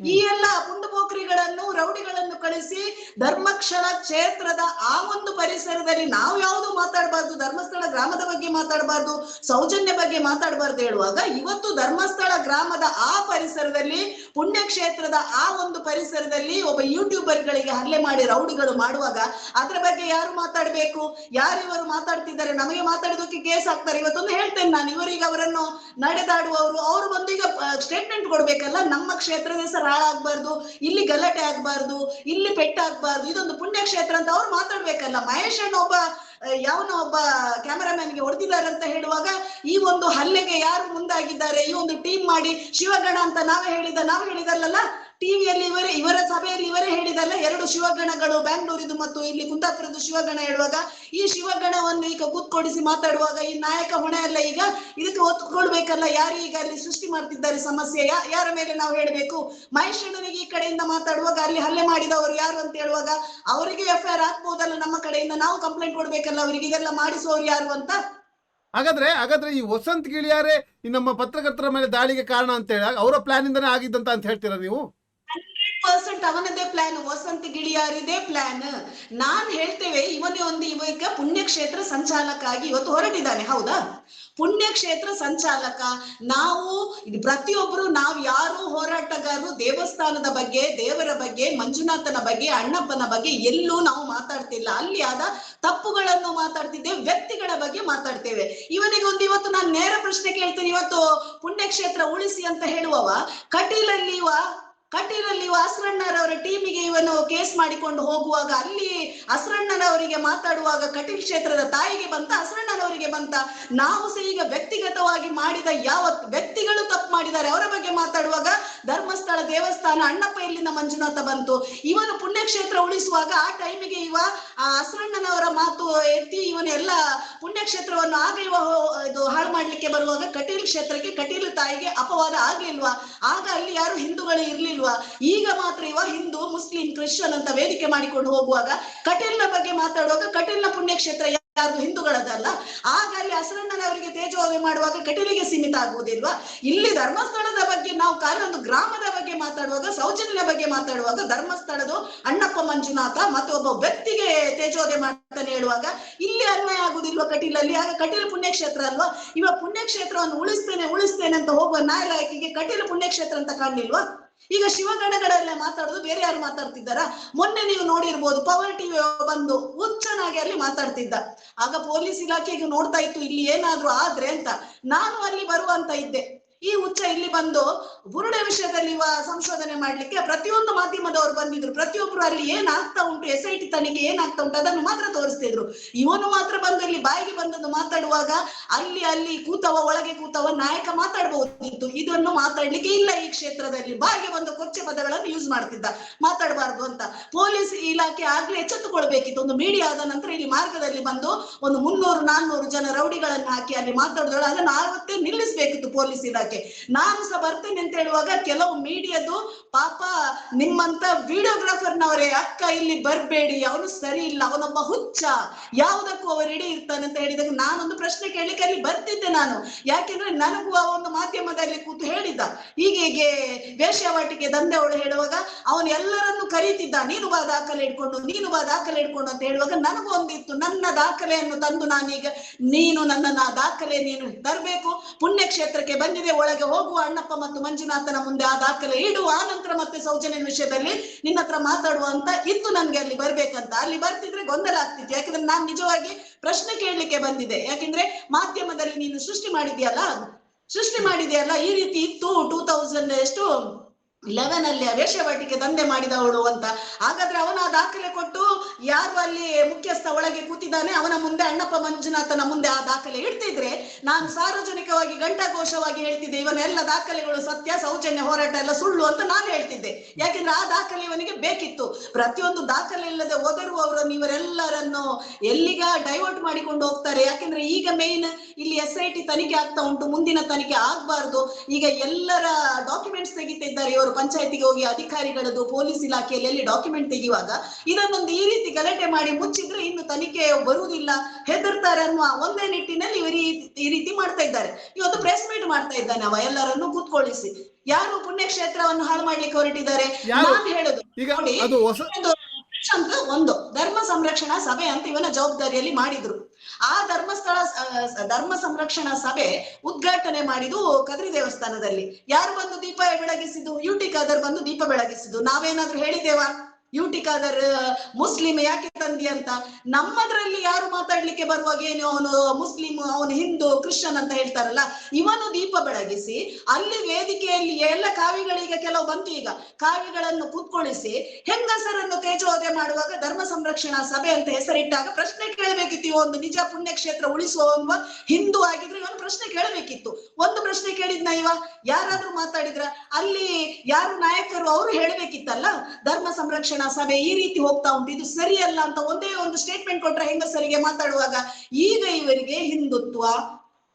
ಈ ಎಲ್ಲ ಪುಂಡುಪೋಕ್ರಿಗಳನ್ನು ರೌಡಿಗಳನ್ನು ಕಳಿಸಿ ಧರ್ಮಕ್ಷಣ ಕ್ಷೇತ್ರದ ಆ ಒಂದು ಪರಿಸರದಲ್ಲಿ ನಾವು ಯಾವುದು ಮಾತಾಡಬಾರ್ದು? ಧರ್ಮಸ್ಥಳ ಗ್ರಾಮದ ಬಗ್ಗೆ ಮಾತಾಡಬಾರ್ದು ಸೌಜನ್ಯ ಬಗ್ಗೆ ಮಾತಾಡಬಾರ್ದು ಹೇಳುವಾಗ ಇವತ್ತು ಧರ್ಮಸ್ಥಳ ಗ್ರಾಮದ ಆ ಪರಿಸರದಲ್ಲಿ ಪುಣ್ಯಕ್ಷೇತ್ರದ ಆ ಒಂದು ಪರಿಸರದಲ್ಲಿ ಒಬ್ಬ ಯೂಟ್ಯೂಬರ್ ಗಳಿಗೆ ಹಲ್ಲೆ ಮಾಡಿ ರೌಡಿಗಳು ಮಾಡುವಾಗ ಅದ್ರ ಬಗ್ಗೆ ಯಾರು ಮಾತಾಡ್ಬೇಕು? ಯಾರು ಇವರು ಮಾತಾಡ್ತಿದ್ದಾರೆ? ನಮಗೆ ಮಾತಾಡೋದಕ್ಕೆ ಕೇಸ್ ಹಾಕ್ತಾರೆ ಇವತ್ತೊಂದು ಹೇಳ್ತೇನೆ ನಾನು, ಇವರಿಗೆ ಅವರನ್ನು ನಡೆದಾಡುವವರು, ಅವರು ಬಂದು ಈಗ ಸ್ಟೇಟ್ಮೆಂಟ್ ಕೊಡ್ಬೇಕಲ್ಲ, ನಮ್ಮ ಕ್ಷೇತ್ರದ ಹೆಸರು ಹಾಳಾಗ್ಬಾರ್ದು, ಇಲ್ಲಿ ಗಲಾಟೆ ಆಗ್ಬಾರ್ದು, ಇಲ್ಲಿ ಪೆಟ್ಟಾಗ್ಬಾರ್ದು ಇದೊಂದು ಪುಣ್ಯ ಕ್ಷೇತ್ರ ಅಂತ ಅವ್ರು ಮಾತಾಡ್ಬೇಕಲ್ಲ. ಮಹೇಶ್ ಅಣ್ಣ ಒಬ್ಬ ಯಾವನೋ ಒಬ್ಬ ಕ್ಯಾಮರಾಮನ್ಗೆ ಹೊಡೆದಿದ್ದಾರೆ ಅಂತ ಹೇಳುವಾಗ, ಈ ಒಂದು ಹಲ್ಲೆಗೆ ಯಾರು ಮುಂದಾಗಿದ್ದಾರೆ, ಈ ಒಂದು ಟೀಮ್ ಮಾಡಿ ಶಿವಗಣ ಅಂತ ನಾವೇ ಹೇಳಿದ, ನಾವು ಹೇಳಿದಲ್ಲ ಟಿವಿಯಲ್ಲಿ ಇವರೇ, ಇವರ ಸಭೆಯಲ್ಲಿ ಇವರೇ ಹೇಳಿದಲ್ಲ, ಎರಡು ಶಿವಗಣಗಳು ಬ್ಯಾಂಗ್ಳೂರಿದು ಮತ್ತು ಇಲ್ಲಿ ಕುಂದಾಪುರದ್ದು ಶಿವಗಣ ಹೇಳುವಾಗ, ಈ ಶಿವಗಣವನ್ನು ಈಗ ಕೂತ್ಕೊಡಿಸಿ ಮಾತಾಡುವಾಗ ಈ ನಾಯಕ ಹೊಣೆ ಅಲ್ಲ ಈಗ, ಇದಕ್ಕೆ ಒತ್ಕೊಳ್ಬೇಕಲ್ಲ, ಯಾರು ಈಗ ಅಲ್ಲಿ ಸೃಷ್ಟಿ ಮಾಡ್ತಿದ್ದಾರೆ ಸಮಸ್ಯೆ ಯಾರ ಮೇಲೆ ನಾವು ಹೇಳಬೇಕು? ಮಹೇಶಣ್ಣನಿಗೆ ಈ ಕಡೆಯಿಂದ ಮಾತಾಡುವಾಗ ಅಲ್ಲಿ ಹಲ್ಲೆ ಮಾಡಿದವರು ಯಾರು ಅಂತ ಹೇಳುವಾಗ, ಅವರಿಗೆ ಎಫ್ ಐ ಆರ್ ನಮ್ಮ ಕಡೆಯಿಂದ, ನಾವು ಕಂಪ್ಲೇಂಟ್ ಕೊಡ್ಬೇಕಲ್ಲ, ಅವರಿಗೆ ಇದೆಲ್ಲ ಮಾಡಿಸುವವರು ಯಾರು ಅಂತ? ಹಾಗಾದ್ರೆ ಹಾಗಾದ್ರೆ ಈ ವಸಂತ್ ಗಿಳಿಯಾರೆ ಈ ನಮ್ಮ ಪತ್ರಕರ್ತರ ಮೇಲೆ ದಾಳಿಗೆ ಕಾರಣ ಅಂತ ಹೇಳಿ, ಅವರ ಪ್ಲಾನ್ ಇಂದಾನೆ ಆಗಿದ್ದಂತ ಅಂತ ಹೇಳ್ತೀರಾ ನೀವು? ಪರ್ಸೆಂಟ್ ಅವನದೇ ಪ್ಲಾನ್ ವಸಂತ ಗಿಳಿಯಾರಿದೇ ಪ್ಲಾನ್ ನಾನ್ ಹೇಳ್ತೇವೆ, ಇವನೇ ಒಂದು ಇವಾಗ ಪುಣ್ಯಕ್ಷೇತ್ರ ಸಂಚಾಲಕ ಆಗಿ ಇವತ್ತು ಹೊರಟಿದ್ದಾನೆ, ಹೌದಾ? ಪುಣ್ಯಕ್ಷೇತ್ರ ಸಂಚಾಲಕ, ನಾವು ಪ್ರತಿಯೊಬ್ಬರು ನಾವು ಯಾರು ಹೋರಾಟಗಾರರು, ದೇವಸ್ಥಾನದ ಬಗ್ಗೆ, ದೇವರ ಬಗ್ಗೆ, ಮಂಜುನಾಥನ ಬಗ್ಗೆ, ಅಣ್ಣಪ್ಪನ ಬಗ್ಗೆ ಎಲ್ಲೂ ನಾವು ಮಾತಾಡ್ತಿಲ್ಲ. ಅಲ್ಲಿ ಆದ ತಪ್ಪುಗಳನ್ನು ಮಾತಾಡ್ತಿದ್ದೇವೆ, ವ್ಯಕ್ತಿಗಳ ಬಗ್ಗೆ ಮಾತಾಡ್ತೇವೆ. ಇವನಿಗೆ ಒಂದು ಇವತ್ತು ನಾನು ನೇರ ಪ್ರಶ್ನೆ ಕೇಳ್ತೇನೆ, ಇವತ್ತು ಪುಣ್ಯಕ್ಷೇತ್ರ ಉಳಿಸಿ ಅಂತ ಹೇಳುವವ ಕಟೀಲಲ್ಲಿ ಇವ ಕಟೀಲಲ್ಲಿ ಅಸರಣ್ಣರವರ ಟೀಮಿಗೆ ಇವನು ಕೇಸ್ ಮಾಡಿಕೊಂಡು ಹೋಗುವಾಗ ಅಲ್ಲಿ ಅಸರಣ್ಣನವರಿಗೆ ಮಾತಾಡುವಾಗ ಕಟೀಲ್ ಕ್ಷೇತ್ರದ ತಾಯಿಗೆ ಬಂತ, ಅಸರಣ್ಣನವರಿಗೆ ಬಂತ. ನಾವು ಸಹ ಈಗ ವ್ಯಕ್ತಿಗತವಾಗಿ ಮಾಡಿದ ಯಾವ ವ್ಯಕ್ತಿಗಳು ತಪ್ಪು ಮಾಡಿದ್ದಾರೆ, ಅವರ ಬಗ್ಗೆ ಮಾತಾಡುವಾಗ ಧರ್ಮಸ್ಥಳ ದೇವಸ್ಥಾನ ಅಣ್ಣಪ್ಪ ಇಲ್ಲಿನ ಮಂಜುನಾಥ ಬಂತು. ಇವನು ಪುಣ್ಯಕ್ಷೇತ್ರ ಉಳಿಸುವಾಗ ಆ ಟೈಮಿಗೆ ಇವ, ಆ ಅಸರಣ್ಣನವರ ಮಾತು ಎತ್ತಿ ಇವನೆಲ್ಲ ಪುಣ್ಯಕ್ಷೇತ್ರವನ್ನು ಆಗ ಇವ ಇದು ಹಾಳು ಮಾಡ್ಲಿಕ್ಕೆ ಬರುವಾಗ ಕಟೀಲ್ ಕ್ಷೇತ್ರಕ್ಕೆ ಕಟೀಲ್ ತಾಯಿಗೆ ಅಪವಾದ ಆಗಿಲ್ವಾ ಆಗ ಅಲ್ಲಿ ಯಾರು ಹಿಂದೂಗಳು ಇರ್ಲಿಲ್ವಾ? ಈಗ ಮಾತ್ರ ಇವ ಹಿಂದೂ, ಮುಸ್ಲಿಂ, ಕ್ರಿಶ್ಚಿಯನ್ ಅಂತ ವೇದಿಕೆ ಮಾಡಿಕೊಂಡು ಹೋಗುವಾಗ ಕಟೀಲ್ನ ಬಗ್ಗೆ ಮಾತಾಡುವಾಗ ಕಟೀಲ್ನ ಪುಣ್ಯಕ್ಷೇತ್ರ ಯಾರು ಹಿಂದೂಗಳದಲ್ಲ ಆಗ ಅಲ್ಲಿ ಹಸರಣ್ಣನವರಿಗೆ ತೇಜೋವೆ ಮಾಡುವಾಗ ಕಟೀಲಿಗೆ ಸೀಮಿತ ಆಗುವುದಿಲ್ವಾ? ಇಲ್ಲಿ ಧರ್ಮಸ್ಥಳದ ಬಗ್ಗೆ ನಾವು ಕಾಲೊಂದು ಗ್ರಾಮದ ಬಗ್ಗೆ ಮಾತಾಡುವಾಗ ಸೌಜನ್ಯ ಬಗ್ಗೆ ಮಾತಾಡುವಾಗ ಧರ್ಮಸ್ಥಳದ ಅಣ್ಣಪ್ಪ ಮಂಜುನಾಥ ಮತ್ತು ಒಬ್ಬ ವ್ಯಕ್ತಿಗೆ ತೇಜೋದೆ ಮಾಡ್ತಾನೆ ಹೇಳುವಾಗ ಇಲ್ಲಿ ಅನ್ವಯ ಆಗುದಿಲ್ವಾ ಕಟೀಲಲ್ಲಿ? ಆಗ ಕಟೀಲು ಪುಣ್ಯಕ್ಷೇತ್ರ ಅಲ್ವಾ? ಇವ ಪುಣ್ಯಕ್ಷೇತ್ರವನ್ನು ಉಳಿಸ್ತೇನೆ ಉಳಿಸ್ತೇನೆ ಅಂತ ಹೋಗುವ ನಾಯಕಿಗೆ ಕಟೀಲು ಪುಣ್ಯಕ್ಷೇತ್ರ ಅಂತ ಕಾಣ್ಲಿಲ್ವಾ? ಈಗ ಶಿವಗಣಗಳೆಲ್ಲ ಮಾತಾಡೋದು ಬೇರೆ ಯಾರು ಮಾತಾಡ್ತಿದ್ದಾರ? ಮೊನ್ನೆ ನೀವು ನೋಡಿರ್ಬೋದು ಪವರ್ ಟಿವಿ ಬಂದು ಹುಚ್ಚನಾಗಿ ಅಲ್ಲಿ ಮಾತಾಡ್ತಿದ್ದ. ಆಗ ಪೊಲೀಸ್ ಇಲಾಖೆಗೆ ನೋಡ್ತಾ ಇತ್ತು, ಇಲ್ಲಿ ಏನಾದ್ರೂ ಆದ್ರೆ ಅಂತ. ನಾನು ಅಲ್ಲಿ ಬರುವಂತ ಇದ್ದೆ. ಈ ಹುಚ್ಚ ಇಲ್ಲಿ ಬಂದು ಬುರುಡೆ ವಿಷಯದಲ್ಲಿ ಸಂಶೋಧನೆ ಮಾಡ್ಲಿಕ್ಕೆ ಪ್ರತಿಯೊಂದು ಮಾಧ್ಯಮದವರು ಬಂದಿದ್ರು. ಪ್ರತಿಯೊಬ್ರು ಅಲ್ಲಿ ಏನಾಗ್ತಾ ಉಂಟು ಎಸ್ ಐ ಟಿ ತನಿಖೆ ಏನಾಗ್ತಾ ಉಂಟು ಅದನ್ನು ಮಾತ್ರ ತೋರಿಸ್ತಿದ್ರು. ಇವನು ಮಾತ್ರ ಬಂದು ಇಲ್ಲಿ ಬಾಯಿಗೆ ಬಂದದ್ದು ಮಾತಾಡುವಾಗ ಅಲ್ಲಿ ಅಲ್ಲಿ ಕೂತವ, ಒಳಗೆ ಕೂತವ ನಾಯಕ ಮಾತಾಡಬಹುದಿತ್ತು ಇದನ್ನು ಮಾತಾಡ್ಲಿಕ್ಕೆ ಇಲ್ಲ ಈ ಕ್ಷೇತ್ರದಲ್ಲಿ. ಬಾಯಿಗೆ ಬಂದು ಕೊಚ್ಚೆ ಪದಗಳನ್ನು ಯೂಸ್ ಮಾಡ್ತಿದ್ದ. ಮಾತಾಡಬಾರ್ದು ಅಂತ. ಪೊಲೀಸ್ ಇಲಾಖೆ ಆಗ್ಲೇ ಎಚ್ಚೆತ್ತುಕೊಳ್ಬೇಕಿತ್ತು. ಒಂದು ಮೀಡಿಯಾ ಆದ ನಂತರ ಇಲ್ಲಿ ಮಾರ್ಗದಲ್ಲಿ ಬಂದು ಒಂದು ಮುನ್ನೂರು, ನಾನ್ನೂರು ಜನ ರೌಡಿಗಳನ್ನು ಹಾಕಿ ಅಲ್ಲಿ ಮಾತಾಡಿದಳು ಅದನ್ನ ಆವತ್ತೇ ನಿಲ್ಲಿಸಬೇಕಿತ್ತು ಪೊಲೀಸ್ ಇಲಾಖೆ. ನಾನು ಸಹ ಬರ್ತೇನೆ ಅಂತ ಹೇಳುವಾಗ ಕೆಲವು ಮೀಡಿಯಾದು ಪಾಪ ನಿಮ್ಮಂತ ವಿಡಿಯೋಗ್ರಾಫರ್ನವರೇ, ಅಕ್ಕ ಇಲ್ಲಿ ಬರ್ಬೇಡಿ, ಅವನು ಸರಿ ಇಲ್ಲ, ಅವನೊಬ್ಬ ಹುಚ್ಚ, ಯಾವುದಕ್ಕೂ ಅವರು ಇಡೀ ಇರ್ತಾನೆ ಅಂತ ಹೇಳಿದಾಗ ನಾನೊಂದು ಪ್ರಶ್ನೆ ಕೇಳಲಿಕ್ಕೆ ಅಲ್ಲಿ ಬರ್ತಿದ್ದೆ ನಾನು. ಯಾಕೆಂದ್ರೆ ನನಗೂ ಆ ಒಂದು ಮಾಧ್ಯಮದಲ್ಲಿ ಕೂತು ಹೇಳಿದ್ದ ಹೀಗೆ ಹೀಗೆ ವೇಶ್ಯಾವಾಟಿಕೆ ದಂಧೆ ಅವಳು ಹೇಳುವಾಗ ಅವನು ಎಲ್ಲರನ್ನು ಕರೀತಿದ್ದ. ನೀನು ಬಾ ದಾಖಲೆ ಇಟ್ಕೊಂಡು, ನೀನು ಬಾ ದಾಖಲೆ ಇಟ್ಕೊಂಡು ಅಂತ ಹೇಳುವಾಗ ನನಗೂ ಒಂದಿತ್ತು. ನನ್ನ ದಾಖಲೆಯನ್ನು ತಂದು ನಾನೀಗ, ನೀನು ನನ್ನನ್ನ ಆ ದಾಖಲೆ ನೀನು ತರಬೇಕು. ಪುಣ್ಯಕ್ಷೇತ್ರಕ್ಕೆ ಬಂದಿದೆ ಒಳಗೆ ಹೋಗುವ ಅಣ್ಣಪ್ಪ ಮತ್ತು ಮಂಜುನಾಥನ ಮುಂದೆ ಆ ದಾಖಲೆ ಇಡುವ, ಆ ನಂತರ ಮತ್ತೆ ಸೌಜನ್ಯ ವಿಷಯದಲ್ಲಿ ನಿನ್ನ ಹತ್ರ ಮಾತಾಡುವ ಅಂತ ಇತ್ತು ನನ್ಗೆ ಅಲ್ಲಿ ಬರ್ಬೇಕಂತ. ಅಲ್ಲಿ ಬರ್ತಿದ್ರೆ ಗೊಂದಲ ಆಗ್ತಿತ್ತು. ಯಾಕಂದ್ರೆ ನಾನ್ ನಿಜವಾಗಿ ಪ್ರಶ್ನೆ ಕೇಳಲಿಕ್ಕೆ ಬಂದಿದೆ ಯಾಕಂದ್ರೆ ಮಾಧ್ಯಮದಲ್ಲಿ ನೀನು ಸೃಷ್ಟಿ ಮಾಡಿದ್ಯಲ್ಲ? ಸೃಷ್ಟಿ ಮಾಡಿದೆಯಲ್ಲ? ಈ ರೀತಿ ಇತ್ತು ಟೂ ತೌಸಂಡ್ ಎಷ್ಟು? ಲೆವೆನ್ ಅಲ್ಲಿ ವೇಷವಾಟಿಕೆ ದಂಧೆ ಮಾಡಿದವಳು ಅಂತ. ಹಾಗಾದ್ರೆ ಅವನ ಆ ದಾಖಲೆ ಕೊಟ್ಟು ಯಾರು ಅಲ್ಲಿ ಮುಖ್ಯಸ್ಥ ಒಳಗೆ ಕೂತಿದ್ದಾನೆ, ಅವನ ಮುಂದೆ ಅಣ್ಣಪ್ಪ ಮಂಜುನಾಥನ ಮುಂದೆ ಆ ದಾಖಲೆ ಇಡ್ತಿದ್ರೆ ನಾನು ಸಾರ್ವಜನಿಕವಾಗಿ ಘಂಟಾಘೋಷವಾಗಿ ಹೇಳ್ತಿದ್ದೆ ಇವನೆಲ್ಲ ದಾಖಲೆಗಳು ಸತ್ಯ, ಸೌಜನ್ಯ, ಹೋರಾಟ ಎಲ್ಲ ಸುಳ್ಳು ಅಂತ ನಾನು ಹೇಳ್ತಿದ್ದೆ. ಯಾಕೆಂದ್ರೆ ಆ ದಾಖಲೆ ಇವನಿಗೆ ಬೇಕಿತ್ತು. ಪ್ರತಿಯೊಂದು ದಾಖಲೆ ಇಲ್ಲದೆ ಒದರುವವರನ್ನು ಇವರೆಲ್ಲರನ್ನು ಎಲ್ಲಿಗ ಡೈವರ್ಟ್ ಮಾಡಿಕೊಂಡು ಹೋಗ್ತಾರೆ? ಯಾಕೆಂದ್ರೆ ಈಗ ಮೇನ್ ಇಲ್ಲಿ ಎಸ್ ಐ ಟಿ ತನಿಖೆ ಆಗ್ತಾ ಉಂಟು, ಮುಂದಿನ ತನಿಖೆ ಆಗ್ಬಾರ್ದು. ಈಗ ಎಲ್ಲರ ಡಾಕ್ಯುಮೆಂಟ್ಸ್ ತೆಗಿತಿದ್ದಾರೆ. ಇವರು ಪಂಚಾಯತಿಗೆ ಹೋಗಿ ಅಧಿಕಾರಿಗಳದ್ದು, ಪೊಲೀಸ್ ಇಲಾಖೆಯಲ್ಲಿ ಡಾಕ್ಯುಮೆಂಟ್ ತೆಗೆಯುವಾಗ ಇದನ್ನೊಂದು ಈ ರೀತಿ ಗಲಾಟೆ ಮಾಡಿ ಮುಚ್ಚಿದ್ರೆ ಇನ್ನು ತನಿಖೆ ಬರುವುದಿಲ್ಲ ಹೆದರ್ತಾರೆ ಅನ್ನುವ ಒಂದೇ ನಿಟ್ಟಿನಲ್ಲಿ ಇವರು ಈ- ರೀತಿ ಮಾಡ್ತಾ ಇದ್ದಾರೆ. ಇವತ್ತು ಪ್ರೆಸ್ ಮೀಟ್ ಮಾಡ್ತಾ ಇದ್ದಾನೆ ಅವ ಎಲ್ಲರನ್ನು ಕೂತ್ಕೊಳ್ಳಿಸಿ. ಯಾರು ಪುಣ್ಯಕ್ಷೇತ್ರವನ್ನು ಹಾಳು ಮಾಡ್ಲಿಕ್ಕೆ ಹೊರಟಿದ್ದಾರೆ? ನಾನು ಹೇಳುದು. ಅಂತ ಒಂದು ಧರ್ಮ ಸಂರಕ್ಷಣಾ ಸಭೆ ಅಂತ ಇವನ ಜವಾಬ್ದಾರಿಯಲ್ಲಿ ಮಾಡಿದ್ರು. ಆ ಧರ್ಮಸ್ಥಳ ಧರ್ಮ ಸಂರಕ್ಷಣಾ ಸಭೆ ಉದ್ಘಾಟನೆ ಮಾಡಿದ್ದು ಕದ್ರಿ ದೇವಸ್ಥಾನದಲ್ಲಿ. ಯಾರು ಬಂದು ದೀಪ ಬೆಳಗಿಸಿದ್ದು? ಯುಟಿ ಖಾದರ್ ಬಂದು ದೀಪ ಬೆಳಗಿಸಿದ್ದು. ನಾವೇನಾದ್ರೂ ಹೇಳಿದ್ದೇವಾ? ಯು ಟಿ ಮುಸ್ಲಿಂ ಯಾಕೆ ತಂದಿ ಅಂತ? ನಮ್ಮದ್ರಲ್ಲಿ ಯಾರು ಮಾತಾಡ್ಲಿಕ್ಕೆ ಬರುವಾಗ ಏನು ಅವನು ಮುಸ್ಲಿಂ ಅವನು ಹಿಂದೂ, ಕ್ರಿಶ್ಚಿಯನ್ ಅಂತ ಹೇಳ್ತಾರಲ್ಲ, ಇವನು ದೀಪ ಬೆಳಗಿಸಿ, ಅಲ್ಲಿ ವೇದಿಕೆಯಲ್ಲಿ ಎಲ್ಲ ಕಾವಿಗಳೀಗ ಕೆಲವು ಬಂತು ಈಗ. ಕಾವಿಗಳನ್ನು ಕೂತ್ಕೊಳಿಸಿ, ಹೆಂಗಸರನ್ನು ತೇಜೋದೆ ಮಾಡುವಾಗ ಧರ್ಮ ಸಂರಕ್ಷಣಾ ಸಭೆ ಅಂತ ಹೆಸರಿಟ್ಟಾಗ ಪ್ರಶ್ನೆ ಕೇಳಬೇಕಿತ್ತು. ಒಂದು ನಿಜ ಪುಣ್ಯಕ್ಷೇತ್ರ ಉಳಿಸುವ ಒಬ್ಬ ಹಿಂದೂ ಆಗಿದ್ರೆ ಇವನು ಪ್ರಶ್ನೆ ಕೇಳಬೇಕಿತ್ತು. ಒಂದು ಪ್ರಶ್ನೆ ಕೇಳಿದ್ನ ಇವ? ಯಾರಾದ್ರೂ ಮಾತಾಡಿದ್ರ? ಅಲ್ಲಿ ಯಾರು ನಾಯಕರು ಅವರು ಹೇಳಬೇಕಿತ್ತಲ್ಲ, ಧರ್ಮ ಸಂರಕ್ಷಣಾ ಸಭೆ ಈ ರೀತಿ ಹೋಗ್ತಾ ಉಂಟು ಇದು ಸರಿಯಲ್ಲ ಅಂತ ಒಂದೇ ಒಂದು ಸ್ಟೇಟ್ಮೆಂಟ್ ಕೊಟ್ರೆ ಹೆಂಗಸರಿಗೆ ಮಾತಾಡುವಾಗ ಈಗ ಇವರಿಗೆ ಹಿಂದುತ್ವ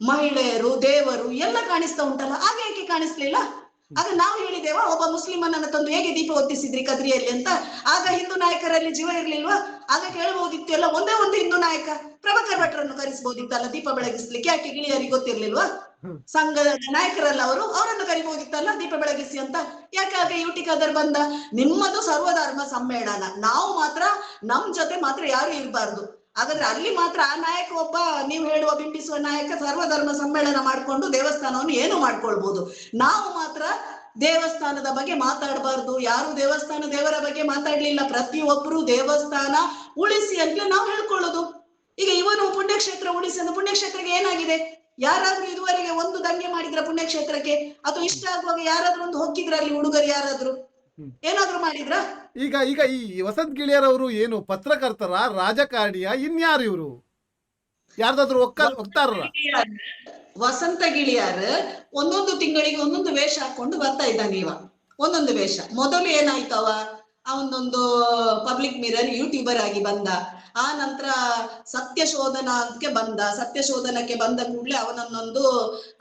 ಮಹಿಳೆಯರು ದೇವರು ಎಲ್ಲ ಕಾಣಿಸ್ತಾ ಉಂಟಲ್ಲ ಆಗ ಯಾಕೆ ಕಾಣಿಸ್ಲಿಲ್ಲ? ಆಗ ನಾವು ಹೇಳಿದೇವಾ ಒಬ್ಬ ಮುಸ್ಲಿಮನನ್ನ ತಂದು ಹೇಗೆ ದೀಪ ಹೊತ್ತಿಸಿದ್ರಿ ಕದ್ರಿಯಲ್ಲಿ ಅಂತ? ಆಗ ಹಿಂದೂ ನಾಯಕರಲ್ಲಿ ಜೀವ ಇರ್ಲಿಲ್ವಾ? ಆಗ ಕೇಳಬಹುದಿತ್ತು ಎಲ್ಲ ಒಂದೇ ಒಂದು ಹಿಂದೂ ನಾಯಕ ಪ್ರಭಾಕರ್ ಭಟ್ರನ್ನು ಕರೆಸಬಹುದಿತ್ತಲ್ಲ ದೀಪ ಬೆಳಗಿಸ್ಲಿಕ್ಕೆ? ಯಾಕೆ ಗಿಳಿಯರಿಗೆ ಗೊತ್ತಿರ್ಲಿಲ್ವಾ. ಸಂಘದ ನಾಯಕರಲ್ಲ ಅವರು ಅವರನ್ನು ಕರಿಬಹುದಿತ್ತಲ್ಲ ದೀಪ ಬೆಳಗಿಸಿ ಅಂತ. ಯಾಕೆ ಯೂಟಿಕಾದ್ರೆ ಯುಟಿ ಬಂದ. ನಿಮ್ಮದು ಸರ್ವಧರ್ಮ ಸಮ್ಮೇಳನ. ನಾವು ಮಾತ್ರ, ನಮ್ ಜೊತೆ ಮಾತ್ರ ಯಾರು ಇರಬಾರ್ದು. ಹಾಗಾದ್ರೆ ಅಲ್ಲಿ ಮಾತ್ರ ಆ ನಾಯಕ ಒಬ್ಬ, ನೀವು ಹೇಳುವ ಬಿಂಬಿಸುವ ನಾಯಕ ಸರ್ವಧರ್ಮ ಸಮ್ಮೇಳನ ಮಾಡ್ಕೊಂಡು ದೇವಸ್ಥಾನವನ್ನು ಏನು ಮಾಡ್ಕೊಳ್ಬಹುದು ನಾವು ಮಾತ್ರ ದೇವಸ್ಥಾನದ ಬಗ್ಗೆ ಮಾತಾಡಬಾರ್ದು. ಯಾರು ದೇವಸ್ಥಾನ ದೇವರ ಬಗ್ಗೆ ಮಾತಾಡ್ಲಿಲ್ಲ. ಪ್ರತಿಯೊಬ್ಬರು ದೇವಸ್ಥಾನ ಉಳಿಸಿ ಅಂತ ನಾವು ಹೇಳ್ಕೊಳ್ಳೋದು. ಈಗ ಇವನು ಪುಣ್ಯಕ್ಷೇತ್ರ ಉಳಿಸಿ ಅಂದ್ರೆ ಪುಣ್ಯಕ್ಷೇತ್ರಕ್ಕೆ ಏನಾಗಿದೆ? ಯಾರಾದ್ರೂ ಇದುವರೆಗೆ ಒಂದು ದಂಗೆ ಮಾಡಿದ್ರ ಪುಣ್ಯಕ್ಷೇತ್ರಕ್ಕೆ? ಅಥವಾ ಇಷ್ಟ ಆಗುವಾಗ ಯಾರಾದ್ರೂ ಒಂದು ಹೊಕ್ಕಿದ್ರ ಅಲ್ಲಿ ಹುಡುಗರು ಯಾರಾದ್ರೂ. ಏನಾದ್ರೂ ಮಾಡಿದ್ರ? ಈಗ ಈಗ ಈ ವಸಂತ್ ಗಿಳಿಯರವರು ಏನು ಪತ್ರಕರ್ತರ ರಾಜಕಾರಣಿಯ ಇನ್ಯಾರು ಇವರು? ಯಾರ್ದಾದ್ರು ಒಕ್ಕಾರ ವಸಂತ ಗಿಳಿಯಾರ್. ಒಂದೊಂದು ತಿಂಗಳಿಗೆ ಒಂದೊಂದು ವೇಷ ಹಾಕೊಂಡು ಬರ್ತಾ ಇದ್ದಾನೆ ಇವ. ಒಂದೊಂದು ವೇಷ. ಮೊದಲು ಏನಾಯ್ತವ ಅವನೊಂದು ಪಬ್ಲಿಕ್ ಮಿರರ್ ಯೂಟ್ಯೂಬರ್ ಆಗಿ ಬಂದ. ಆ ನಂತರ ಸತ್ಯ ಶೋಧನ ಅಂತಕ್ಕೆ ಬಂದ. ಸತ್ಯ ಶೋಧನಕ್ಕೆ ಬಂದ ಕೂಡಲೇ ಅವನನ್ನೊಂದು,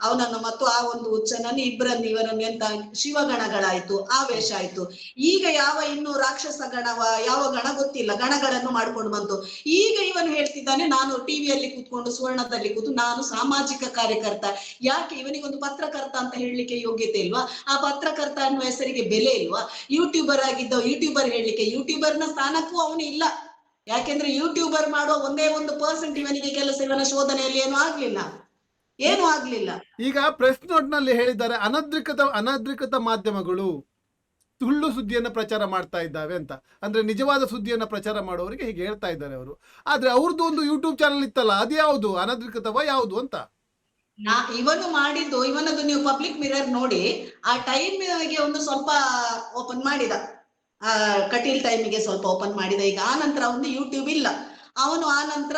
ಅವನನ್ನು ಮತ್ತು ಆ ಒಂದು ಹುಚ್ಚನನ್ನು ಇಬ್ಬರನ್ನು ಇವರನ್ನು ಎಂತ, ಶಿವಗಣಗಳಾಯ್ತು ಆ ವೇಷ ಆಯ್ತು. ಈಗ ಯಾವ ಇನ್ನು ರಾಕ್ಷಸ ಗಣವ ಯಾವ ಗಣ ಗೊತ್ತಿಲ್ಲ. ಗಣಗಳನ್ನು ಮಾಡ್ಕೊಂಡು ಬಂತು. ಈಗ ಇವನು ಹೇಳ್ತಿದ್ದಾನೆ, ನಾನು ಟಿವಿಯಲ್ಲಿ ಕೂತ್ಕೊಂಡು, ಸುವರ್ಣದಲ್ಲಿ ಕೂತು ನಾನು ಸಾಮಾಜಿಕ ಕಾರ್ಯಕರ್ತ. ಯಾಕೆ ಇವನಿಗೊಂದು ಪತ್ರಕರ್ತ ಅಂತ ಹೇಳಲಿಕ್ಕೆ ಯೋಗ್ಯತೆ ಇಲ್ವಾ? ಆ ಪತ್ರಕರ್ತ ಅನ್ನುವ ಹೆಸರಿಗೆ ಬೆಲೆ ಇಲ್ವಾ? ಯೂಟ್ಯೂಬರ್ ಆಗಿದ್ದ ಯೂಟ್ಯೂಬರ್ ಹೇಳಲಿಕ್ಕೆ. ಯೂಟ್ಯೂಬರ್ನ ಸ್ಥಾನಕ್ಕೂ ಅವನು ಇಲ್ಲ. ಯಾಕೆಂದ್ರೆ ಯೂಟ್ಯೂಬರ್ ಮಾಡುವ ಒಂದೇ ಒಂದು ಪರ್ಸೆಂಟ್ ಇವನಿಗೆ ಕೆಲಸ ಇವನ ಶೋಧನೆಯಲ್ಲಿ ಏನು ಆಗ್ಲಿಲ್ಲ. ಏನು ಆಗ್ಲಿಲ್ಲ. ಈಗ ಪ್ರೆಸ್ ನೋಟ್ನಲ್ಲಿ ಹೇಳಿದ್ದಾರೆ ಅನಧಿಕೃತ ಅನಧಿಕೃತ ಮಾಧ್ಯಮಗಳು ಸುಳ್ಳು ಸುದ್ದಿಯನ್ನು ಪ್ರಚಾರ ಮಾಡ್ತಾ ಇದ್ದಾವೆ ಅಂತ. ಅಂದ್ರೆ ನಿಜವಾದ ಸುದ್ದಿಯನ್ನು ಪ್ರಚಾರ ಮಾಡುವವರಿಗೆ ಹೀಗೆ ಹೇಳ್ತಾ ಇದ್ದಾರೆ ಅವರು. ಆದ್ರೆ ಅವ್ರದ್ದು ಒಂದು ಯೂಟ್ಯೂಬ್ ಚಾನಲ್ ಇತ್ತಲ್ಲ ಅದು ಯಾವುದು? ಅನಧಿಕೃತವ ಯಾವುದು ಅಂತ? ನಾ ಇವನು ಮಾಡಿದ್ದು ಇವನದು ನೀವು ಪಬ್ಲಿಕ್ ಮಿರರ್ ನೋಡಿ ಆ ಟೈಮ್ ಒಂದು ಸ್ವಲ್ಪ ಓಪನ್ ಮಾಡಿದ. ಆ, ಕಟೀಲ್ ಟೈಮಿಗೆ ಸ್ವಲ್ಪ ಓಪನ್ ಮಾಡಿದ. ಈಗ ಆ ನಂತರ ಅವನು ಯೂಟ್ಯೂಬ್ ಇಲ್ಲ. ಅವನು ಆ ನಂತರ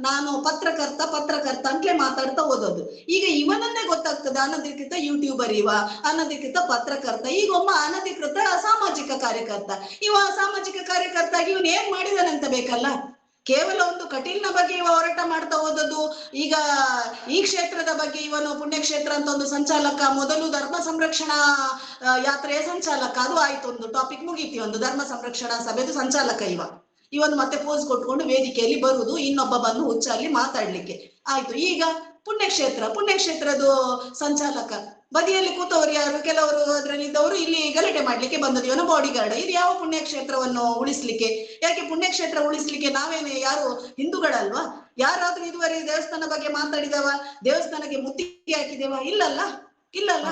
ನಾನು ಪತ್ರಕರ್ತ ಪತ್ರಕರ್ತ ಅಂತಲೇ ಮಾತಾಡ್ತಾ ಓದೋದು ಈಗ ಇವನನ್ನೇ ಗೊತ್ತಾಗ್ತದೆ ಅನಧಿಕೃತ ಯೂಟ್ಯೂಬರ್ ಇವ, ಅನಧಿಕೃತ ಪತ್ರಕರ್ತ, ಈಗ ಒಮ್ಮ ಅನಧಿಕೃತ ಸಾಮಾಜಿಕ ಕಾರ್ಯಕರ್ತ. ಇವ ಸಾಮಾಜಿಕ ಕಾರ್ಯಕರ್ತ ಇವನ್ ಏನ್ ಮಾಡಿದಾನಂತ ಬೇಕಲ್ಲ? ಕೇವಲ ಒಂದು ಕಟೀಲ್ನ ಬಗ್ಗೆ ಇವ ಹೋರಾಟ ಮಾಡ್ತಾ ಹೋದದ್ದು, ಈಗ ಈ ಕ್ಷೇತ್ರದ ಬಗ್ಗೆ ಇವನು ಪುಣ್ಯಕ್ಷೇತ್ರ ಅಂತ ಒಂದು ಸಂಚಾಲಕ, ಮೊದಲು ಧರ್ಮ ಸಂರಕ್ಷಣಾ ಯಾತ್ರೆಯ ಸಂಚಾಲಕ, ಅದು ಆಯ್ತು ಒಂದು ಟಾಪಿಕ್ ಮುಗೀತಿ ಒಂದು ಧರ್ಮ ಸಂರಕ್ಷಣಾ ಸಭೆದು ಸಂಚಾಲಕ ಇವ. ಇವನು ಮತ್ತೆ ಪೋಸ್ ಕೊಟ್ಕೊಂಡು ವೇದಿಕೆಯಲ್ಲಿ ಬರುವುದು, ಇನ್ನೊಬ್ಬ ಬಂದು ಹುಚ್ಚಲ್ಲಿ ಮಾತಾಡ್ಲಿಕ್ಕೆ. ಆಯ್ತು, ಈಗ ಪುಣ್ಯಕ್ಷೇತ್ರ, ಪುಣ್ಯಕ್ಷೇತ್ರದ ಸಂಚಾಲಕ. ಬದಿಯಲ್ಲಿ ಕೂತವರು ಯಾರು? ಕೆಲವರು ಅದರಲ್ಲಿದ್ದವರು ಇಲ್ಲಿ ಗಲಾಟೆ ಮಾಡ್ಲಿಕ್ಕೆ ಬಂದದ್ದು. ಇವನ ಬಾಡಿ ಗಾರ್ಡ್ ಇದು ಯಾವ ಪುಣ್ಯಕ್ಷೇತ್ರವನ್ನು ಉಳಿಸ್ಲಿಕ್ಕೆ? ಯಾಕೆ ಪುಣ್ಯಕ್ಷೇತ್ರ ಉಳಿಸ್ಲಿಕ್ಕೆ ನಾವೇನೆ ಯಾರು? ಹಿಂದೂಗಳಲ್ವಾ? ಯಾರಾದ್ರೂ ಇದುವರೆಗೆ ದೇವಸ್ಥಾನ ಬಗ್ಗೆ ಮಾತಾಡಿದವ? ದೇವಸ್ಥಾನಕ್ಕೆ ಮುತ್ತಿಗೆ ಹಾಕಿದೇವ? ಇಲ್ಲಲ್ಲ? ಇಲ್ಲಲ್ಲ?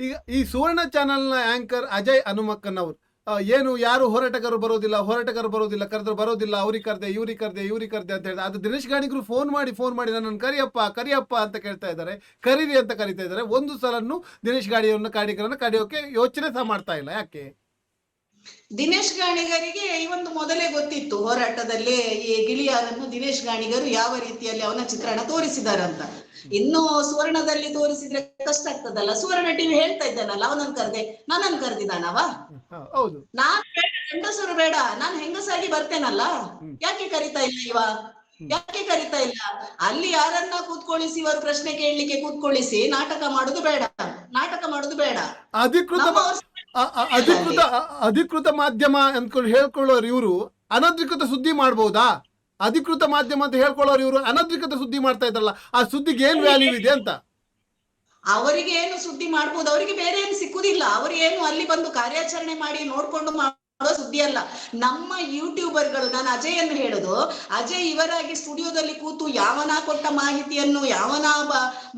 ಈಗ ಈ ಸುವರ್ಣ ಚಾನೆಲ್ನ ಆಂಕರ್ ಅಜಯ್ ಹನುಮಕ್ಕನ್ ಅವರು ಏನು, ಯಾರು ಹೋರಾಟಗಾರರು ಬರೋದಿಲ್ಲ ಹೋರಾಟಗಾರರು ಬರೋದಿಲ್ಲ ಕರೆದ್ರೆ ಬರೋದಿಲ್ಲ, ಅವ್ರಿಗೆ ಕರೆದೆ, ಇವ್ರಿಗೆ ಕರೆದೆ ಇವ್ರಿಗೆ ಕರೆದೆ ಅಂತ ಹೇಳಿದ್ರೆ ಅದು ದಿನೇಶ್ ಗಾಣಿಗರು ಫೋನ್ ಮಾಡಿ ಫೋನ್ ಮಾಡಿ, ನನ್ನನ್ನು ಕರಿಯಪ್ಪ ಕರಿಯಪ್ಪ ಅಂತ ಕೇಳ್ತಾ ಇದ್ದಾರೆ. ಕರೀರಿ ಅಂತ ಕರಿತಾ ಇದ್ದಾರೆ. ಒಂದು ಸಲನ್ನು ದಿನೇಶ್ ಗಾಡಿಯನ್ನು ಕಾಡಿಗರನ್ನ ಕಡಿಯೋಕೆ ಯೋಚನೆ ಸಹ ಮಾಡ್ತಾ ಇಲ್ಲ. ಯಾಕೆ? ದಿನೇಶ್ ಗಾಣಿಗರಿಗೆ ಈ ಒಂದು ಮೊದಲೇ ಗೊತ್ತಿತ್ತು ಹೋರಾಟದಲ್ಲಿ ಈ ಗಿಳಿಯಾರನ್ನು ದಿನೇಶ್ ಗಾಣಿಗರು ಯಾವ ರೀತಿಯಲ್ಲಿ ಅವನ ಚಿತ್ರಣ ತೋರಿಸಿದಾರಂತ. ಇನ್ನು ಸುವರ್ಣದಲ್ಲಿ ತೋರಿಸಿದ್ರೆ ಕಷ್ಟ ಆಗ್ತದಲ್ಲ? ಸುವರ್ಣ ಟಿವಿ ಹೇಳ್ತಾ ಇದ್ದಾನಲ್ಲ ಅವನನ್ ಕರೆದೆ. ನನ್ನನ್ ಕರೆದಿದ್ದಾನವ? ಹೌದು. ನಾನ್ ಬೇಡ ಗಂಡಸರು ಬೇಡ ನಾನ್ ಹೆಂಗಸಾಗಿ ಬರ್ತೇನಲ್ಲ? ಯಾಕೆ ಕರಿತಾ ಇಲ್ಲ ಇವ? ಯಾಕೆ ಕರಿತಾ ಇಲ್ಲ? ಅಲ್ಲಿ ಯಾರನ್ನ ಕೂತ್ಕೊಳ್ಳಿಸಿ ಇವರು ಪ್ರಶ್ನೆ ಕೇಳಲಿಕ್ಕೆ ಕೂತ್ಕೊಳ್ಳಿಸಿ ನಾಟಕ ಮಾಡುದು ಬೇಡ. ನಾಟಕ ಮಾಡುದು ಬೇಡ. ಅಧಿಕೃತ ಅಧಿಕೃತ ಮಾಧ್ಯಮ ಅಂದ್ಕೊಂಡು ಹೇಳ್ಕೊಳ್ಳೋರು ಇವರು ಅನಧಿಕೃತ ಸುದ್ದಿ ಮಾಡ್ಬೋದಾ? ಅಧಿಕೃತ ಮಾಧ್ಯಮ ಅಂತ ಹೇಳ್ಕೊಳ್ಳೋರು ಇವರು ಅನಧಿಕೃತ ಸುದ್ದಿ ಮಾಡ್ತಾ ಇದ್ರಲ್ಲ ಆ ಸುದ್ದಿಗೆ ಏನ್ ವ್ಯಾಲ್ಯೂ ಇದೆ ಅಂತ? ಅವರಿಗೆ ಏನು ಸುದ್ದಿ ಮಾಡ್ಬೋದು ಅವರಿಗೆ ಬೇರೆ ಏನು ಸಿಕ್ಕುದಿಲ್ಲ. ಅವರು ಏನು ಅಲ್ಲಿ ಬಂದು ಕಾರ್ಯಾಚರಣೆ ಮಾಡಿ ನೋಡ್ಕೊಂಡು ಸುದ್ದಿ ಅಲ್ಲ. ನಮ್ಮ ಯೂಟ್ಯೂಬರ್ಗಳು ನಾನು ಅಜಯ್ ಅನ್ನು ಹೇಳುದು, ಅಜಯ್ ಇವರಾಗಿ ಸ್ಟುಡಿಯೋದಲ್ಲಿ ಕೂತು ಯಾವನ ಕೊಟ್ಟ ಮಾಹಿತಿಯನ್ನು, ಯಾವನ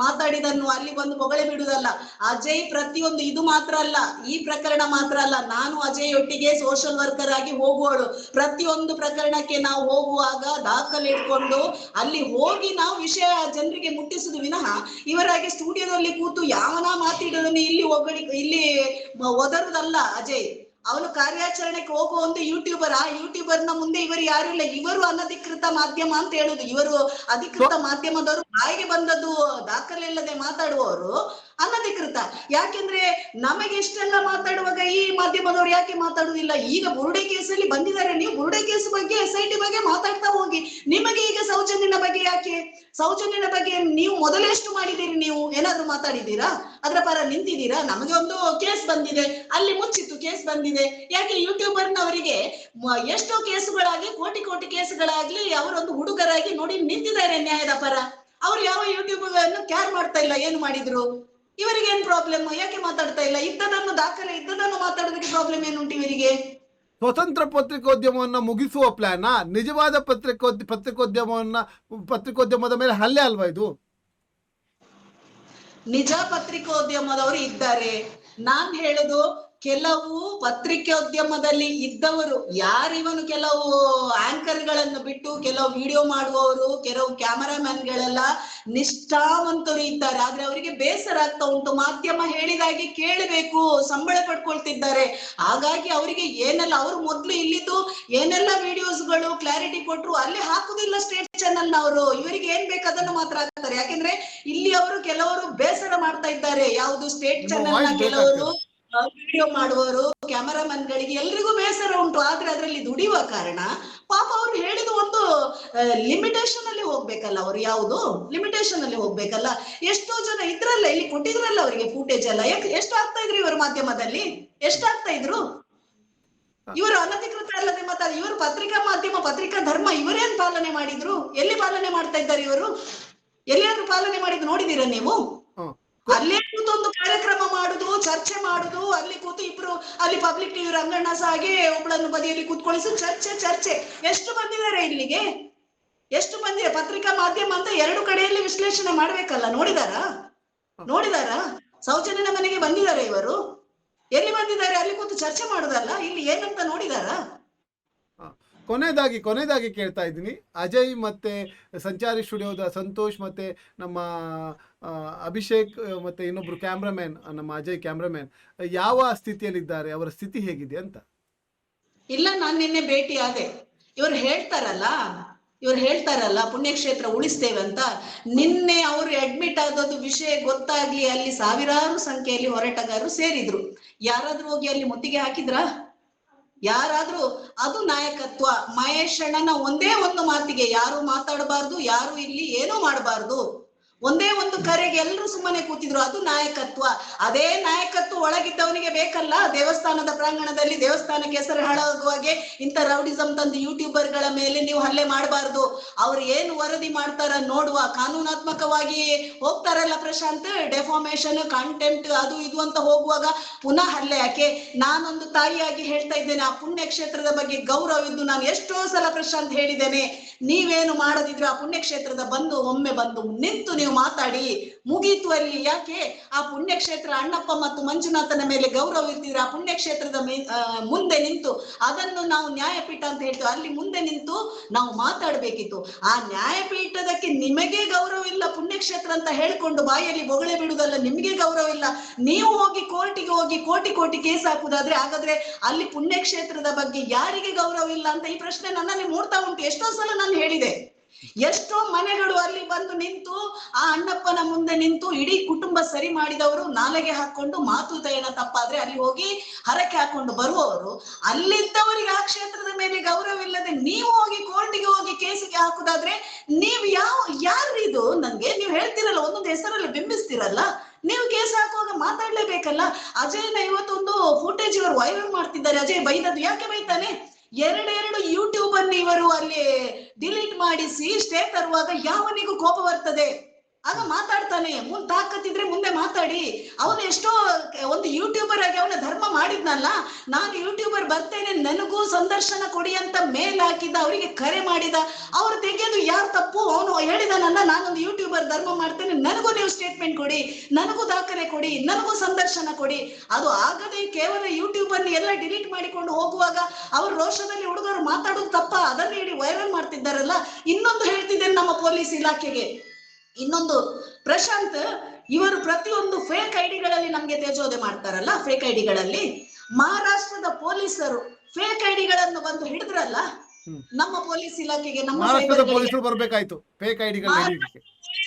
ಮಾತಾಡಿದನ್ನು ಅಲ್ಲಿ ಬಂದು ಹೊಗಳೆ ಬಿಡುದಲ್ಲ ಅಜಯ್ ಪ್ರತಿಯೊಂದು ಇದು ಮಾತ್ರ ಅಲ್ಲ, ಈ ಪ್ರಕರಣ ಮಾತ್ರ ಅಲ್ಲ. ನಾನು ಅಜಯ್ ಒಟ್ಟಿಗೆ ಸೋಷಿಯಲ್ ವರ್ಕರ್ ಆಗಿ ಹೋಗುವಳು. ಪ್ರತಿಯೊಂದು ಪ್ರಕರಣಕ್ಕೆ ನಾವು ಹೋಗುವಾಗ ದಾಖಲೆ ಇಟ್ಕೊಂಡು ಅಲ್ಲಿ ಹೋಗಿ ನಾವು ವಿಷಯ ಜನರಿಗೆ ಮುಟ್ಟಿಸುದು ವಿನಃ ಇವರಾಗಿ ಸ್ಟುಡಿಯೋದಲ್ಲಿ ಕೂತು ಯಾವನ ಮಾತಿಡೋದನ್ನು ಇಲ್ಲಿ ಒಗಳಿ ಇಲ್ಲಿ ಒದರುದಲ್ಲ ಅಜಯ್. ಅವನು ಕಾರ್ಯಾಚರಣೆಗೆ ಹೋಗುವ ಒಂದು ಯೂಟ್ಯೂಬರ್ ಆ ಯೂಟ್ಯೂಬರ್ನ ಮುಂದೆ ಇವರು ಯಾರು ಇಲ್ಲ. ಇವರು ಅನಧಿಕೃತ ಮಾಧ್ಯಮ ಅಂತ ಹೇಳುದು. ಇವರು ಅಧಿಕೃತ ಮಾಧ್ಯಮದವರು ಬಾಯಿಗೆ ಬಂದದ್ದು ದಾಖಲೆ ಇಲ್ಲದೆ ಮಾತಾಡುವವರು ಅನಧಿಕೃತ. ಯಾಕೆಂದ್ರೆ ನಮಗೆ ಇಷ್ಟೆಲ್ಲ ಮಾತಾಡುವಾಗ ಈ ಮಾಧ್ಯಮದವರು ಯಾಕೆ ಮಾತಾಡುವುದಿಲ್ಲ? ಈಗ ಬುರುಡೆ ಕೇಸಲ್ಲಿ ಬಂದಿದ್ದಾರೆ. ನೀವು ಬುರುಡೆ ಕೇಸ್ ಬಗ್ಗೆ ಎಸ್ ಐ ಟಿ ಬಗ್ಗೆ ಮಾತಾಡ್ತಾ ಹೋಗಿ. ನಿಮಗೆ ಈಗ ಸೌಜನ್ಯನ ಬಗ್ಗೆ ಸೌಜನ್ಯನ ಬಗ್ಗೆ ನೀವು ಮೊದಲೇ ಎಷ್ಟು ಮಾಡಿದ್ದೀರಿ ನೀವು? ಏನಾದ್ರು ಮಾತಾಡಿದ್ದೀರಾ? ಅದರ ಪರ ನಿಂತಿದ್ದೀರಾ? ನಮಗೆ ಒಂದು ಕೇಸ್ ಬಂದಿದೆ. ಅಲ್ಲಿ ಮುಚ್ಚಿತ್ತು ಕೇಸ್ ಬಂದಿದೆ. ಯಾಕೆ ಯೂಟ್ಯೂಬರ್ನವರಿಗೆ ಎಷ್ಟೋ ಕೇಸುಗಳಾಗಿ, ಕೋಟಿ ಕೋಟಿ ಕೇಸುಗಳಾಗ್ಲಿ ಅವರೊಂದು ಹುಡುಗರಾಗಿ ನೋಡಿ ನಿಂತಿದ್ದಾರೆ ನ್ಯಾಯದ ಪರ. ಅವ್ರು ಯಾವ ಯೂಟ್ಯೂಬ್ ಕ್ಯಾರ್ ಮಾಡ್ತಾ ಇಲ್ಲ, ಏನು ಮಾಡಿದ್ರು? ಇವರಿಗೆ ಏನ್ ಪ್ರಾಬ್ಲಮ್ ಯಾಕೆ ಮಾತಾಡ್ತಾ ಇಲ್ಲ? ಇದ್ದದನ್ನು ದಾಖಲೆ ಇದ್ದದನ್ನು ಮಾತಾಡೋದಕ್ಕೆ ಪ್ರಾಬ್ಲಮ್ ಏನುಂಟು ಇವರಿಗೆ? ಸ್ವತಂತ್ರ ಪತ್ರಿಕೋದ್ಯಮವನ್ನ ಮುಗಿಸುವ ಪ್ಲಾನ ನಿಜವಾದ ಪತ್ರಿಕೋದ್ಯ ಪತ್ರಿಕೋದ್ಯಮವನ್ನ ಪತ್ರಿಕೋದ್ಯಮದ ಮೇಲೆ ಹಲ್ಲೆ ಅಲ್ವಾ ಇದು? ನಿಜ ಪತ್ರಿಕೋದ್ಯಮದವರು ಇದ್ದಾರೆ. ನಾನ್ ಹೇಳುದು ಕೆಲವು ಪತ್ರಿಕೋದ್ಯಮದಲ್ಲಿ ಇದ್ದವರು ಯಾರಿವನು ಕೆಲವು ಆಂಕರ್ಗಳನ್ನು ಬಿಟ್ಟು ಕೆಲವು ವಿಡಿಯೋ ಮಾಡುವವರು ಕೆಲವು ಕ್ಯಾಮರಾಮನ್ಗಳೆಲ್ಲ ನಿಷ್ಠಾವಂತರು ಇದ್ದಾರೆ. ಆದ್ರೆ ಅವರಿಗೆ ಬೇಸರ ಆಗ್ತಾ ಉಂಟು. ಮಾಧ್ಯಮ ಹೇಳಿದಾಗೆ ಕೇಳಬೇಕು ಸಂಬಳ ಪಡ್ಕೊಳ್ತಿದ್ದಾರೆ. ಹಾಗಾಗಿ ಅವರಿಗೆ ಏನೆಲ್ಲ ಅವರು ಮೊದ್ಲು ಇಲ್ಲಿದ್ದು ಏನೆಲ್ಲ ವಿಡಿಯೋಸ್ಗಳು ಕ್ಲಾರಿಟಿ ಕೊಟ್ಟರು ಅಲ್ಲಿ ಹಾಕುದಿಲ್ಲ ಸ್ಟೇಟ್ ಚಾನೆಲ್ ನವರು. ಇವರಿಗೆ ಏನ್ ಬೇಕು ಅದನ್ನು ಮಾತ್ರ ಹಾಕ್ತಾರೆ. ಯಾಕೆಂದ್ರೆ ಇಲ್ಲಿ ಅವರು ಕೆಲವರು ಬೇಸರ ಮಾಡ್ತಾ ಇದ್ದಾರೆ. ಯಾವುದು ಸ್ಟೇಟ್ ಚಾನಲ್ ಚಾನೆಲ್ನ ಕೆಲವರು ವಿಡಿಯೋ ಮಾಡುವವರು ಕ್ಯಾಮರಾಮನ್ ಗಳಿಗೆ ಎಲ್ರಿಗೂ ಬೇಸರ ಉಂಟು. ಆದ್ರೆ ಅದರಲ್ಲಿ ದುಡಿಯುವ ಕಾರಣ ಪಾಪ ಅವ್ರು ಹೇಳಿದ ಒಂದು ಲಿಮಿಟೇಷನ್ ಅಲ್ಲಿ ಹೋಗ್ಬೇಕಲ್ಲ ಅವ್ರು ಯಾವುದು? ಲಿಮಿಟೇಷನ್ ಅಲ್ಲಿ ಹೋಗ್ಬೇಕಲ್ಲ. ಎಷ್ಟೋ ಜನ ಇದ್ರಲ್ಲ, ಇಲ್ಲಿ ಕೊಟ್ಟಿದ್ರಲ್ಲ ಅವರಿಗೆ ಫೂಟೇಜ್ ಯಾಕೆ ಎಷ್ಟು ಆಗ್ತಾ ಇದ್ರು ಇವರ ಮಾಧ್ಯಮದಲ್ಲಿ? ಎಷ್ಟು ಆಗ್ತಾ ಇದ್ರು? ಇವರು ಅನಧಿಕೃತ ಅಲ್ಲದೆ ಮತ್ತೆ ಇವರು ಪತ್ರಿಕಾ ಮಾಧ್ಯಮ, ಪತ್ರಿಕಾ ಧರ್ಮ ಇವರೇನ್ ಪಾಲನೆ ಮಾಡಿದ್ರು? ಎಲ್ಲಿ ಪಾಲನೆ ಮಾಡ್ತಾ ಇದ್ದಾರೆ ಇವರು? ಎಲ್ಲಿಯಾದ್ರೂ ಪಾಲನೆ ಮಾಡಿದ್ರು ನೋಡಿದೀರಾ ನೀವು. ಅಲ್ಲೇ ಕೂತೊಂದು ಕಾರ್ಯಕ್ರಮ ಮಾಡುದು, ಚರ್ಚೆ ಮಾಡುದು, ಅಲ್ಲಿ ಕೂತು ಇಬ್ರು, ಅಲ್ಲಿ ಪಬ್ಲಿಕ್ ಟಿವಿ ರಂಗಣ್ಣ ಸಹ ಹಾಗೆ ಒಬ್ಬಳನ್ನು ಬದಿಯಲ್ಲಿ ಕೂತ್ಕೊಳಿಸಿ ಚರ್ಚೆ ಚರ್ಚೆ. ಎಷ್ಟು ಬಂದಿದ್ದಾರೆ ಇಲ್ಲಿಗೆ? ಎಷ್ಟು ಬಂದಿದೆ? ಪತ್ರಿಕಾ ಮಾಧ್ಯಮ ಅಂತ ಎರಡು ಕಡೆಯಲ್ಲಿ ವಿಶ್ಲೇಷಣೆ ಮಾಡ್ಬೇಕಲ್ಲ, ನೋಡಿದಾರಾ? ನೋಡಿದಾರಾ? ಸೌಜನ್ಯನ ಮನೆಗೆ ಬಂದಿದ್ದಾರೆ ಇವರು. ಎಲ್ಲಿ ಬಂದಿದ್ದಾರೆ? ಅಲ್ಲಿ ಕೂತು ಚರ್ಚೆ ಮಾಡುದಲ್ಲ, ಇಲ್ಲಿ ಏನಂತ ನೋಡಿದಾರಾ? ಕೊನೆಯದಾಗಿ ಕೊನೆಯದಾಗಿ ಕೇಳ್ತಾ ಇದ್ದೀನಿ. ಅಜಯ್ ಮತ್ತೆ ಸಂಚಾರಿ ಸ್ಟುಡಿಯೋದ ಸಂತೋಷ್ ಮತ್ತೆ ನಮ್ಮ ಅಭಿಷೇಕ್, ಮತ್ತೆ ಇನ್ನೊಬ್ರು ಕ್ಯಾಮ್ರಾಮ್ಯಾನ್, ನಮ್ಮ ಅಜಯ್ ಕ್ಯಾಮ್ರಾಮ್ಯಾನ್, ಯಾವ ಸ್ಥಿತಿಯಲ್ಲಿದ್ದಾರೆ? ಅವರ ಸ್ಥಿತಿ ಹೇಗಿದೆ ಅಂತ. ಇಲ್ಲ, ನಾನು ನಿನ್ನೆ ಭೇಟಿ ಆದೆ. ಇವ್ರು ಹೇಳ್ತಾರಲ್ಲ ಇವ್ರು ಹೇಳ್ತಾರಲ್ಲ, ಪುಣ್ಯಕ್ಷೇತ್ರ ಉಳಿಸ್ತೇವೆ ಅಂತ. ನಿನ್ನೆ ಅವರು ಅಡ್ಮಿಟ್ ಆದದ್ದು ವಿಷಯ ಗೊತ್ತಾಗ್ಲಿ, ಅಲ್ಲಿ ಸಾವಿರಾರು ಸಂಖ್ಯೆಯಲ್ಲಿ ಹೋರಾಟಗಾರರು ಸೇರಿದ್ರು. ಯಾರಾದ್ರೂ ಹೋಗಿ ಅಲ್ಲಿ ಮುತ್ತಿಗೆ ಹಾಕಿದ್ರಾ? ಯಾರಾದ್ರೂ ಅದು ನಾಯಕತ್ವ. ಮಹೇಶಣ್ಣನ ಒಂದೇ ಒಂದು ಮಾತಿಗೆ ಯಾರು ಮಾತಾಡಬಾರ್ದು ಯಾರು ಇಲ್ಲಿ ಏನೂ ಮಾಡಬಾರ್ದು. ಒಂದೇ ಒಂದು ಕರೆಗೆ ಎಲ್ಲರೂ ಸುಮ್ಮನೆ ಕೂತಿದ್ರು, ಅದು ನಾಯಕತ್ವ. ಅದೇ ನಾಯಕತ್ವ ಒಳಗಿದ್ದವನಿಗೆ ಬೇಕಲ್ಲ, ದೇವಸ್ಥಾನದ ಪ್ರಾಂಗಣದಲ್ಲಿ ದೇವಸ್ಥಾನಕ್ಕೆ ಹೆಸರು ಹಾಳಾಗುವಾಗೆ ಇಂಥ ರೌಡಿಸಂ ತಂದು ಯೂಟ್ಯೂಬರ್ಗಳ ಮೇಲೆ ನೀವು ಹಲ್ಲೆ ಮಾಡಬಾರ್ದು. ಅವ್ರು ಏನು ವರದಿ ಮಾಡ್ತಾರ ನೋಡುವ. ಕಾನೂನಾತ್ಮಕವಾಗಿ ಹೋಗ್ತಾರಲ್ಲ ಪ್ರಶಾಂತ್ ಡೆಫಾಮೇಶನ್ ಕಂಟೆಂಟ್ ಅದು ಇದು ಅಂತ ಹೋಗುವಾಗ ಪುನಃ ಹಲ್ಲೆ. ಯಾಕೆ? ನಾನೊಂದು ತಾಯಿಯಾಗಿ ಹೇಳ್ತಾ ಇದ್ದೇನೆ, ಆ ಪುಣ್ಯ ಕ್ಷೇತ್ರದ ಬಗ್ಗೆ ಗೌರವ ಇದ್ದು ನಾನು ಎಷ್ಟೋ ಸಲ ಪ್ರಶಾಂತ್ ಹೇಳಿದ್ದೇನೆ. ನೀವೇನು ಮಾಡದಿದ್ರೆ ಆ ಪುಣ್ಯಕ್ಷೇತ್ರದ ಬಂದು ಒಮ್ಮೆ ಬಂದು ನಿಂತು ನೀವು ಮಾತಾಡಿ ಮುಗೀತು ಅಲ್ಲಿ ಯಾಕೆ? ಆ ಪುಣ್ಯಕ್ಷೇತ್ರ ಅಣ್ಣಪ್ಪ ಮತ್ತು ಮಂಜುನಾಥನ ಮೇಲೆ ಗೌರವ ಇರ್ತಿದ್ರೆ ಆ ಪುಣ್ಯಕ್ಷೇತ್ರದ ಮುಂದೆ ನಿಂತು ಅದನ್ನು ನಾವು ನ್ಯಾಯಪೀಠ ಅಂತ ಹೇಳ್ತೇವೆ. ಅಲ್ಲಿ ಮುಂದೆ ನಿಂತು ನಾವು ಮಾತಾಡಬೇಕಿತ್ತು. ಆ ನ್ಯಾಯಪೀಠದಕ್ಕೆ ನಿಮಗೆ ಗೌರವ ಇಲ್ಲ ಪುಣ್ಯಕ್ಷೇತ್ರ ಅಂತ ಹೇಳ್ಕೊಂಡು ಬಾಯಲ್ಲಿ ಬೊಗಳೆ ಬಿಡುವುದಲ್ಲ, ನಿಮಗೆ ಗೌರವ ಇಲ್ಲ. ನೀವು ಹೋಗಿ ಕೋರ್ಟಿಗೆ ಹೋಗಿ ಕೋಟಿ ಕೋಟಿ ಕೇಸ್ ಹಾಕುದಾದ್ರೆ ಹಾಗಾದ್ರೆ ಅಲ್ಲಿ ಪುಣ್ಯಕ್ಷೇತ್ರದ ಬಗ್ಗೆ ಯಾರಿಗೆ ಗೌರವ ಇಲ್ಲ ಅಂತ ಈ ಪ್ರಶ್ನೆ ನನ್ನಲ್ಲಿ ಮೂಡ್ತಾ ಉಂಟು. ಎಷ್ಟೋ ಸಲ ನಾನು ಹೇಳಿದೆ. ಎಷ್ಟೋ ಮನೆಗಳು ಅಲ್ಲಿ ಬಂದು ನಿಂತು, ಆ ಅಣ್ಣಪ್ಪನ ಮುಂದೆ ನಿಂತು ಇಡೀ ಕುಟುಂಬ ಸರಿ ಮಾಡಿದವರು ನಾಲೆಗೆ ಹಾಕೊಂಡು ಮಾತುಕತೆಯನ್ನ ತಪ್ಪಾದ್ರೆ ಅಲ್ಲಿ ಹೋಗಿ ಹರಕೆ ಹಾಕೊಂಡು ಬರುವವರು. ಅಲ್ಲಿದ್ದವರಿಗೆ ಆ ಕ್ಷೇತ್ರದ ಮೇಲೆ ಗೌರವ ಇಲ್ಲದೆ ನೀವು ಹೋಗಿ ಕೋರ್ಟಿಗೆ ಹೋಗಿ ಕೇಸಿಗೆ ಹಾಕುದಾದ್ರೆ ನೀವು ಯಾವ ಇದು? ನನ್ಗೆ ನೀವು ಹೇಳ್ತಿರಲ್ಲ, ಒಂದೊಂದು ಹೆಸರಲ್ಲಿ ಬಿಂಬಿಸ್ತಿರಲ್ಲ. ನೀವು ಕೇಸ್ ಹಾಕುವಾಗ ಮಾತಾಡ್ಲೇಬೇಕಲ್ಲ? ಅಜಯ್ನ ಇವತ್ತೊಂದು ಫುಟೇಜ್ ಇವರು ವೈರಲ್ ಮಾಡ್ತಿದ್ದಾರೆ. ಅಜಯ್ ಬೈದದ್ದು ಯಾಕೆ ಬೈತಾನೆ? ಎರಡೆರಡು ಯೂಟ್ಯೂಬ್ ಅನ್ನು ಇವರು ಅಲ್ಲಿ ಡಿಲೀಟ್ ಮಾಡಿಸಿ ಸ್ಟೇ ತರುವಾಗ ಯಾವನಿಗೂ ಕೋಪ ಬರ್ತದೆ? ಆಗ ಮಾತಾಡ್ತಾನೆ ಮುಂದ್ ತಾಕತ್ತಿದ್ರೆ ಮುಂದೆ ಮಾತಾಡಿ. ಅವನು ಎಷ್ಟೋ, ಒಂದು ಯೂಟ್ಯೂಬರ್ ಆಗಿ ಅವನ ಧರ್ಮ ಮಾಡಿದ್ನಲ್ಲ, ನಾನು ಯೂಟ್ಯೂಬರ್ ಬರ್ತೇನೆ, ನನಗೂ ಸಂದರ್ಶನ ಕೊಡಿ ಅಂತ ಮೇಲ್ ಹಾಕಿದ ಅವರಿಗೆ ಕರೆ ಮಾಡಿದ, ಅವ್ರು ತೆಗೆಯೋದು ಯಾರು ತಪ್ಪು, ಅವನು ಹೇಳಿದನಲ್ಲ ನಾನೊಂದು ಯೂಟ್ಯೂಬರ್ ಧರ್ಮ ಮಾಡ್ತೇನೆ, ನನಗೂ ನೀವು ಸ್ಟೇಟ್ಮೆಂಟ್ ಕೊಡಿ, ನನಗೂ ದಾಖಲೆ ಕೊಡಿ, ನನಗೂ ಸಂದರ್ಶನ ಕೊಡಿ. ಅದು ಆಗದೆ ಕೇವಲ ಯೂಟ್ಯೂಬರ್ ಎಲ್ಲ ಡಿಲೀಟ್ ಮಾಡಿಕೊಂಡು ಹೋಗುವಾಗ, ಅವ್ರ ರೋಷದಲ್ಲಿ ಹುಡುಗರು ಮಾತಾಡೋದು ತಪ್ಪ, ಅದನ್ನು ಹೇಳಿ ವೈರಲ್ ಮಾಡ್ತಿದ್ದಾರಲ್ಲ, ಇನ್ನೊಂದು ಹೇಳ್ತಿದ್ದೇನೆ ನಮ್ಮ ಪೊಲೀಸ್ ಇಲಾಖೆಗೆ. ಇನ್ನೊಂದು ಪ್ರಶಾಂತ್ ಇವರು ಪ್ರತಿಯೊಂದು ಫೇಕ್ ಐಡಿಗಳಲ್ಲಿ ನಮ್ಗೆ ತೇಜೋದೆ ಮಾಡ್ತಾರಲ್ಲ ಫೇಕ್ ಐಡಿಗಳಲ್ಲಿ ಮಹಾರಾಷ್ಟ್ರದ ಪೊಲೀಸರು ಫೇಕ್ ಐಡಿಗಳನ್ನು ಬಂದು ಹಿಡಿದ್ರಲ್ಲ ನಮ್ಮ ಪೊಲೀಸ್ ಇಲಾಖೆಗೆ ನಮ್ಮ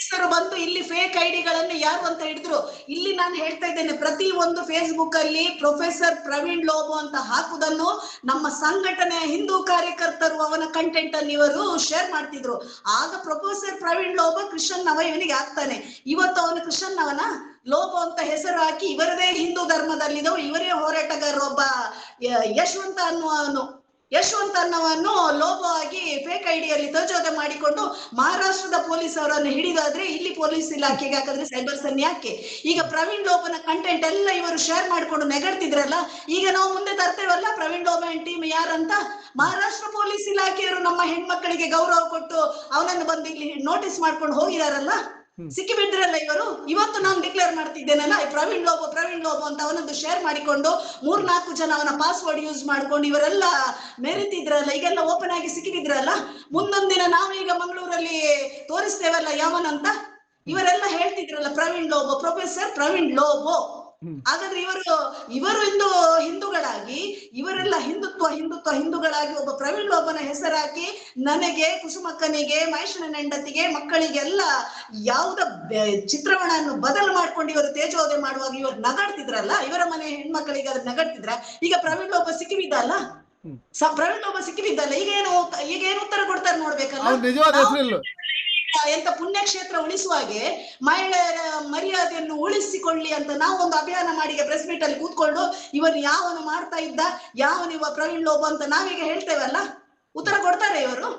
ಪೊಲೀಸರು ಬಂದು ಇಲ್ಲಿ ಫೇಕ್ ಐಡಿಗಳನ್ನು ಯಾರು ಅಂತ ಹಿಡಿದ್ರು? ಇಲ್ಲಿ ನಾನು ಹೇಳ್ತಾ ಇದ್ದೇನೆ ಪ್ರತಿ ಒಂದು ಫೇಸ್ಬುಕ್ ಅಲ್ಲಿ ಪ್ರೊಫೆಸರ್ ಪ್ರವೀಣ್ ಲೋಬೋ ಅಂತ ಹಾಕುದನ್ನು ನಮ್ಮ ಸಂಘಟನೆಯ ಹಿಂದೂ ಕಾರ್ಯಕರ್ತರು ಅವನ ಕಂಟೆಂಟ್ ಅಲ್ಲಿ ಇವರು ಶೇರ್ ಮಾಡ್ತಿದ್ರು. ಆಗ ಪ್ರೊಫೆಸರ್ ಪ್ರವೀಣ್ ಲೋಬೋ ಕೃಷ್ಣನ್ ನವ ಇವನಿಗೆ ಆಗ್ತಾನೆ. ಇವತ್ತು ಅವನು ಕೃಷ್ಣನ್ ನವನ ಲೋಬೋ ಅಂತ ಹೆಸರು ಹಾಕಿ ಇವರದೇ ಹಿಂದೂ ಧರ್ಮದಲ್ಲಿದ್ದವು ಇವರೇ ಹೋರಾಟಗಾರರು ಒಬ್ಬ ಯಶವಂತ ಅನ್ನುವನು ಯಶವಂತ ಲೋಭವಾಗಿ ಫೇಕ್ ಐಡಿಯಲ್ಲಿ ತಜೋದೆ ಮಾಡಿಕೊಂಡು ಮಹಾರಾಷ್ಟ್ರದ ಪೊಲೀಸ್ ಅವರನ್ನು ಹಿಡಿದಾದ್ರೆ ಇಲ್ಲಿ ಪೊಲೀಸ್ ಇಲಾಖೆಗೆ ಹಾಕಿದ್ರೆ ಸೈಬರ್ ಸನ್ ಯಾಕೆ ಈಗ ಪ್ರವೀಣ್ ಲೋಪನ ಕಂಟೆಂಟ್ ಎಲ್ಲ ಇವರು ಶೇರ್ ಮಾಡ್ಕೊಂಡು ನೆಗಡ್ತಿದ್ರಲ್ಲ ಈಗ ನಾವು ಮುಂದೆ ತರ್ತೇವಲ್ಲ ಪ್ರವೀಣ್ ಲೋಬನ್ ಟೀಮ್ ಯಾರಂತ ಮಹಾರಾಷ್ಟ್ರ ಪೊಲೀಸ್ ಇಲಾಖೆಯವರು ನಮ್ಮ ಹೆಣ್ಮಕ್ಕಳಿಗೆ ಗೌರವ ಕೊಟ್ಟು ಅವನನ್ನು ಬಂದು ಇಲ್ಲಿ ನೋಟಿಸ್ ಮಾಡ್ಕೊಂಡು ಹೋಗಿದಾರಲ್ಲ. ಸಿಕ್ಕಿ ಬಿದ್ರಲ್ಲ ಇವರು? ಇವತ್ತು ನಾನು ಡಿಕ್ಲೇರ್ ಮಾಡ್ತಿದ್ದೇನಲ್ಲ ಪ್ರವೀಣ್ ಲೋಬೋ ಪ್ರವೀಣ್ ಲೋಬೋ ಅಂತ ಅವನದ್ದು ಶೇರ್ ಮಾಡಿಕೊಂಡು ಮೂರ್ನಾಲ್ಕು ಜನ ಅವನ ಪಾಸ್ವರ್ಡ್ ಯೂಸ್ ಮಾಡ್ಕೊಂಡು ಇವರೆಲ್ಲ ಮೆರೀತಿದ್ರಲ್ಲ, ಈಗೆಲ್ಲ ಓಪನ್ ಆಗಿ ಸಿಕ್ಕಿದ್ರಲ್ಲ ಮುಂದೊಂದ್ ದಿನ ಈಗ ಮಂಗಳೂರಲ್ಲಿ ತೋರಿಸ್ತೇವಲ್ಲ ಯಾವನಂತ? ಇವರೆಲ್ಲ ಹೇಳ್ತಿದ್ರಲ್ಲ ಪ್ರವೀಣ್ ಲೋಬೋ ಪ್ರೊಫೆಸರ್ ಪ್ರವೀಣ್ ಲೋಬೋ. ಹಾಗಾದ್ರೆ ಇವರು ಇವರು ಇಂದು ಹಿಂದೂಗಳಾಗಿ ಇವರೆಲ್ಲ ಹಿಂದುತ್ವ ಹಿಂದುತ್ವ ಹಿಂದೂಗಳಾಗಿ ಒಬ್ಬ ಪ್ರವೀಣ್ ಬಾಬನ ಹೆಸರಾಕಿ ನನಗೆ ಕುಸುಮಕ್ಕನಿಗೆ ಮಹೇಶನ ಹೆಂಡತಿಗೆ ಮಕ್ಕಳಿಗೆಲ್ಲ ಯಾವುದ ಬೆ- ಚಿತ್ರವನ್ನ ಬದಲು ಮಾಡ್ಕೊಂಡು ಇವರು ತೇಜೋದೆ ಮಾಡುವಾಗ ಇವರು ನಗಾಡ್ತಿದ್ರಲ್ಲ ಇವರ ಮನೆ ಹೆಣ್ಮಕ್ಳಿಗೆ ಅದ್ರ ನಗಾಡ್ತಿದ್ರ? ಈಗ ಪ್ರವೀಣ್ ಒಬ್ಬ ಸಿಕ್ಕಿಬಿದ್ದಲ್ಲ? ಪ್ರವೀಣ್ ಒಬ್ಬ ಸಿಕ್ಕಿಬಿದ್ದಲ್ಲ? ಈಗ ಏನು ಈಗ ಏನು ಉತ್ತರ ಕೊಡ್ತಾರೆ ನೋಡ್ಬೇಕಲ್ಲ? ಎಂತ ಪುಣ್ಯಕ್ಷೇತ್ರ ಉಳಿಸುವಾಗೆ ಮಹಿಳೆಯರ ಮರ್ಯಾದೆಯನ್ನು ಉಳಿಸಿಕೊಳ್ಳಿ ಅಂತ ನಾವು ಒಂದು ಅಭಿಯಾನ ಮಾಡಿ ಪ್ರೆಸ್ ಮೀಟ್ ಅಲ್ಲಿ ಕೂತ್ಕೊಂಡು ಇವನು ಯಾವನು ಮಾಡ್ತಾ ಇದ್ದ ಯಾವನು ಇವ ಪ್ರವೀಣ್ ಲೋಬ ಅಂತ ನಾವೀಗ ಹೇಳ್ತೇವಲ್ಲ? ಉತ್ತರ ಕೊಡ್ತಾರೆ ಇವರು.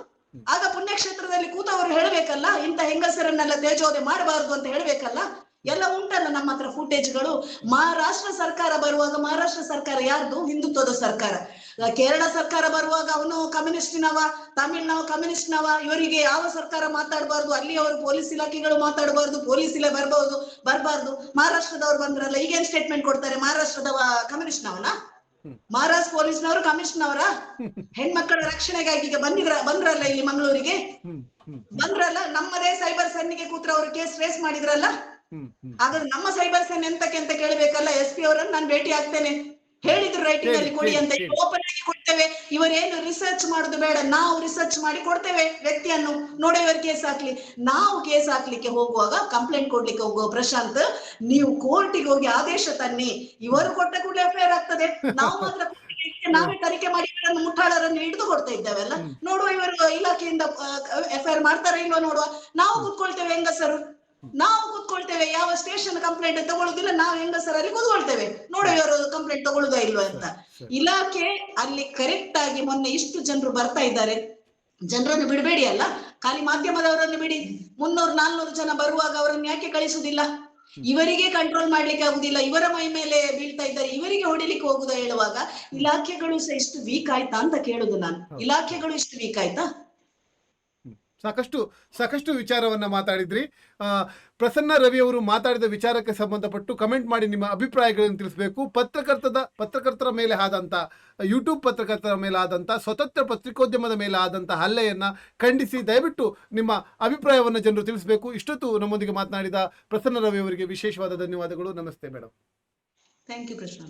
ಆಗ ಪುಣ್ಯಕ್ಷೇತ್ರದಲ್ಲಿ ಕೂತವರು ಹೇಳ್ಬೇಕಲ್ಲ ಇಂಥ ಹೆಂಗಸರನ್ನೆಲ್ಲ ತೇಜೋದೆ ಮಾಡಬಾರದು ಅಂತ ಹೇಳ್ಬೇಕಲ್ಲ? ಎಲ್ಲ ಉಂಟಲ್ಲ ನಮ್ಮ ಹತ್ರ ಫುಟೇಜ್ಗಳು ಮಹಾರಾಷ್ಟ್ರ ಸರ್ಕಾರ ಬರುವಾಗ ಮಹಾರಾಷ್ಟ್ರ ಸರ್ಕಾರ ಯಾರ್ದು? ಹಿಂದುತ್ವದ ಸರ್ಕಾರ. ಕೇರಳ ಸರ್ಕಾರ ಬರುವಾಗ ಅವನು ಕಮ್ಯುನಿಸ್ಟಿನವ ತಮಿಳ್ನವ ಕಮ್ಯುನಿಸ್ಟ್ನವ ಇವರಿಗೆ ಯಾವ ಸರ್ಕಾರ ಮಾತಾಡಬಾರ್ದು? ಅಲ್ಲಿ ಅವರು ಪೊಲೀಸ್ ಇಲಾಖೆಗಳು ಮಾತಾಡಬಾರ್ದು ಪೊಲೀಸ್ ಇಲ್ಲೇ ಬರಬಹುದು ಬರಬಾರ್ದು. ಮಹಾರಾಷ್ಟ್ರದವ್ರು ಬಂದ್ರಲ್ಲ ಈಗೇನ್ ಸ್ಟೇಟ್ಮೆಂಟ್ ಕೊಡ್ತಾರೆ? ಮಹಾರಾಷ್ಟ್ರದವ ಕಮ್ಯುನಿಸ್ಟ್ನವನ. ಮಹಾರಾಷ್ಟ್ರ ಪೊಲೀಸ್ನವರು ಕಮಿಷನ್ನವರ ಹೆಣ್ಮಕ್ಕಳ ರಕ್ಷಣೆಗಾಗಿ ಈಗ ಬಂದಿದ್ರ ಬಂದ್ರಲ್ಲ ಇಲ್ಲಿ ಮಂಗಳೂರಿಗೆ? ಬಂದ್ರಲ್ಲ ನಮ್ಮದೇ ಸೈಬರ್ ಸನ್ನಿಗೆ ಕೂತ್ರ ಅವರು ಕೇಸ್ ರೇಸ್ ಮಾಡಿದ್ರಲ್ಲ? ಹಾಗಾದ್ರೆ ನಮ್ಮ ಸೈಬರ್ ಸೆನ್ ಎಂತಕ್ಕೆ ಅಂತ ಕೇಳಬೇಕಲ್ಲ? ಎಸ್ ಪಿ ಅವರನ್ನು ನಾನು ಭೇಟಿ ಆಗ್ತೇನೆ. ಹೇಳಿದ್ರು ರೈಟಿಂಗ್ ಅಲ್ಲಿ ಕೊಡಿ ಅಂತ. ಓಪನ್ ಆಗಿ ಕೊಡ್ತೇವೆ. ಇವರೇನು ರಿಸರ್ಚ್ ಮಾಡುದು ಬೇಡ. ನಾವು ರಿಸರ್ಚ್ ಮಾಡಿ ಕೊಡ್ತೇವೆ ವ್ಯಕ್ತಿಯನ್ನು. ನೋಡಿ ಇವರು ಕೇಸ್ ಹಾಕ್ಲಿ. ನಾವು ಕೇಸ್ ಹಾಕ್ಲಿಕ್ಕೆ ಹೋಗುವಾಗ ಕಂಪ್ಲೇಂಟ್ ಕೊಡ್ಲಿಕ್ಕೆ ಹೋಗುವ ಪ್ರಶಾಂತ್ ನೀವು ಕೋರ್ಟಿಗೆ ಹೋಗಿ ಆದೇಶ ತನ್ನಿ. ಇವರು ಕೊಟ್ಟ ಕೂಡಲೇ ಎಫ್ಐಆರ್ ಆಗ್ತದೆ. ನಾವು ಮಾತ್ರ ನಾವೇ ತನಿಖೆ ಮಾಡಿ ಇವರನ್ನು ಮುಟ್ಟಾಳರನ್ನು ಹಿಡಿದು ಕೊಡ್ತಾ ಇದ್ದೇವಲ್ಲ ನೋಡುವ ಇವರು ಇಲಾಖೆಯಿಂದ ಎಫ್ಐಆರ್ ಮಾಡ್ತಾರ ಇಲ್ವಾ ನೋಡುವ. ನಾವು ಕೂತ್ಕೊಳ್ತೇವೆ ಹೆಂಗಸರು? ನಾವು ಕೂತ್ಕೊಳ್ತೇವೆ ಯಾವ ಸ್ಟೇಷನ್ ಕಂಪ್ಲೇಂಟ್ ತಗೊಳ್ಳುದಿಲ್ಲ ನಾವು ಹೆಂಗಸರಲ್ಲಿ ಕೂತ್ಕೊಳ್ತೇವೆ. ನೋಡಿ ಇವರು ಕಂಪ್ಲೇಂಟ್ ತಗೊಳ್ಳುದಾ ಇಲ್ವಾ ಅಂತ. ಇಲಾಖೆ ಅಲ್ಲಿ ಕರೆಕ್ಟ್ ಆಗಿ ಮೊನ್ನೆ ಇಷ್ಟು ಜನರು ಬರ್ತಾ ಇದ್ದಾರೆ. ಜನರನ್ನು ಬಿಡಬೇಡಿ ಅಲ್ಲ ಖಾಲಿ ಮಾಧ್ಯಮದವರನ್ನು ಬಿಡಿ. ಮುನ್ನೂರು ನಾಲ್ನೂರು ಜನ ಬರುವಾಗ ಅವರನ್ನು ಯಾಕೆ ಕಳಿಸುದಿಲ್ಲ? ಇವರಿಗೆ ಕಂಟ್ರೋಲ್ ಮಾಡ್ಲಿಕ್ಕೆ ಆಗುದಿಲ್ಲ ಇವರ ಮೈ ಮೇಲೆ ಬೀಳ್ತಾ ಇದ್ದಾರೆ ಇವರಿಗೆ ಹೊಡಿಲಿಕ್ಕೆ ಹೋಗುದ ಹೇಳುವಾಗ ಇಲಾಖೆಗಳು ಸಹ ಇಷ್ಟು ವೀಕ್ ಆಯ್ತಾ ಅಂತ ಕೇಳುದು ನಾನು. ಇಲಾಖೆಗಳು ಇಷ್ಟು ವೀಕ್ ಆಯ್ತಾ? ಸಾಕಷ್ಟು ಸಾಕಷ್ಟು ವಿಚಾರವನ್ನ ಮಾತಾಡಿದ್ರಿ. ಪ್ರಸನ್ನ ರವಿ ಅವರು ಮಾತಾಡಿದ ವಿಚಾರಕ್ಕೆ ಸಂಬಂಧಪಟ್ಟು ಕಮೆಂಟ್ ಮಾಡಿ ನಿಮ್ಮ ಅಭಿಪ್ರಾಯಗಳನ್ನು ತಿಳಿಸಬೇಕು. ಪತ್ರಕರ್ತದ, ಪತ್ರಕರ್ತರ ಮೇಲೆ ಆದಂಥ ಯೂಟ್ಯೂಬ್ ಪತ್ರಕರ್ತರ ಮೇಲೆ ಆದಂಥ ಸ್ವತಂತ್ರ ಪತ್ರಿಕೋದ್ಯಮದ ಮೇಲೆ ಆದಂಥ ಹಲ್ಲೆಯನ್ನ ಖಂಡಿಸಿ ದಯವಿಟ್ಟು ನಿಮ್ಮ ಅಭಿಪ್ರಾಯವನ್ನು ಜನರು ತಿಳಿಸಬೇಕು. ಇಷ್ಟೊತ್ತು ನಮ್ಮೊಂದಿಗೆ ಮಾತನಾಡಿದ ಪ್ರಸನ್ನ ರವಿ ಅವರಿಗೆ ವಿಶೇಷವಾದ ಧನ್ಯವಾದಗಳು. ನಮಸ್ತೆ ಮೇಡಮ್ ಥ್ಯಾಂಕ್ ಯು ಕೃಷ್ಣ.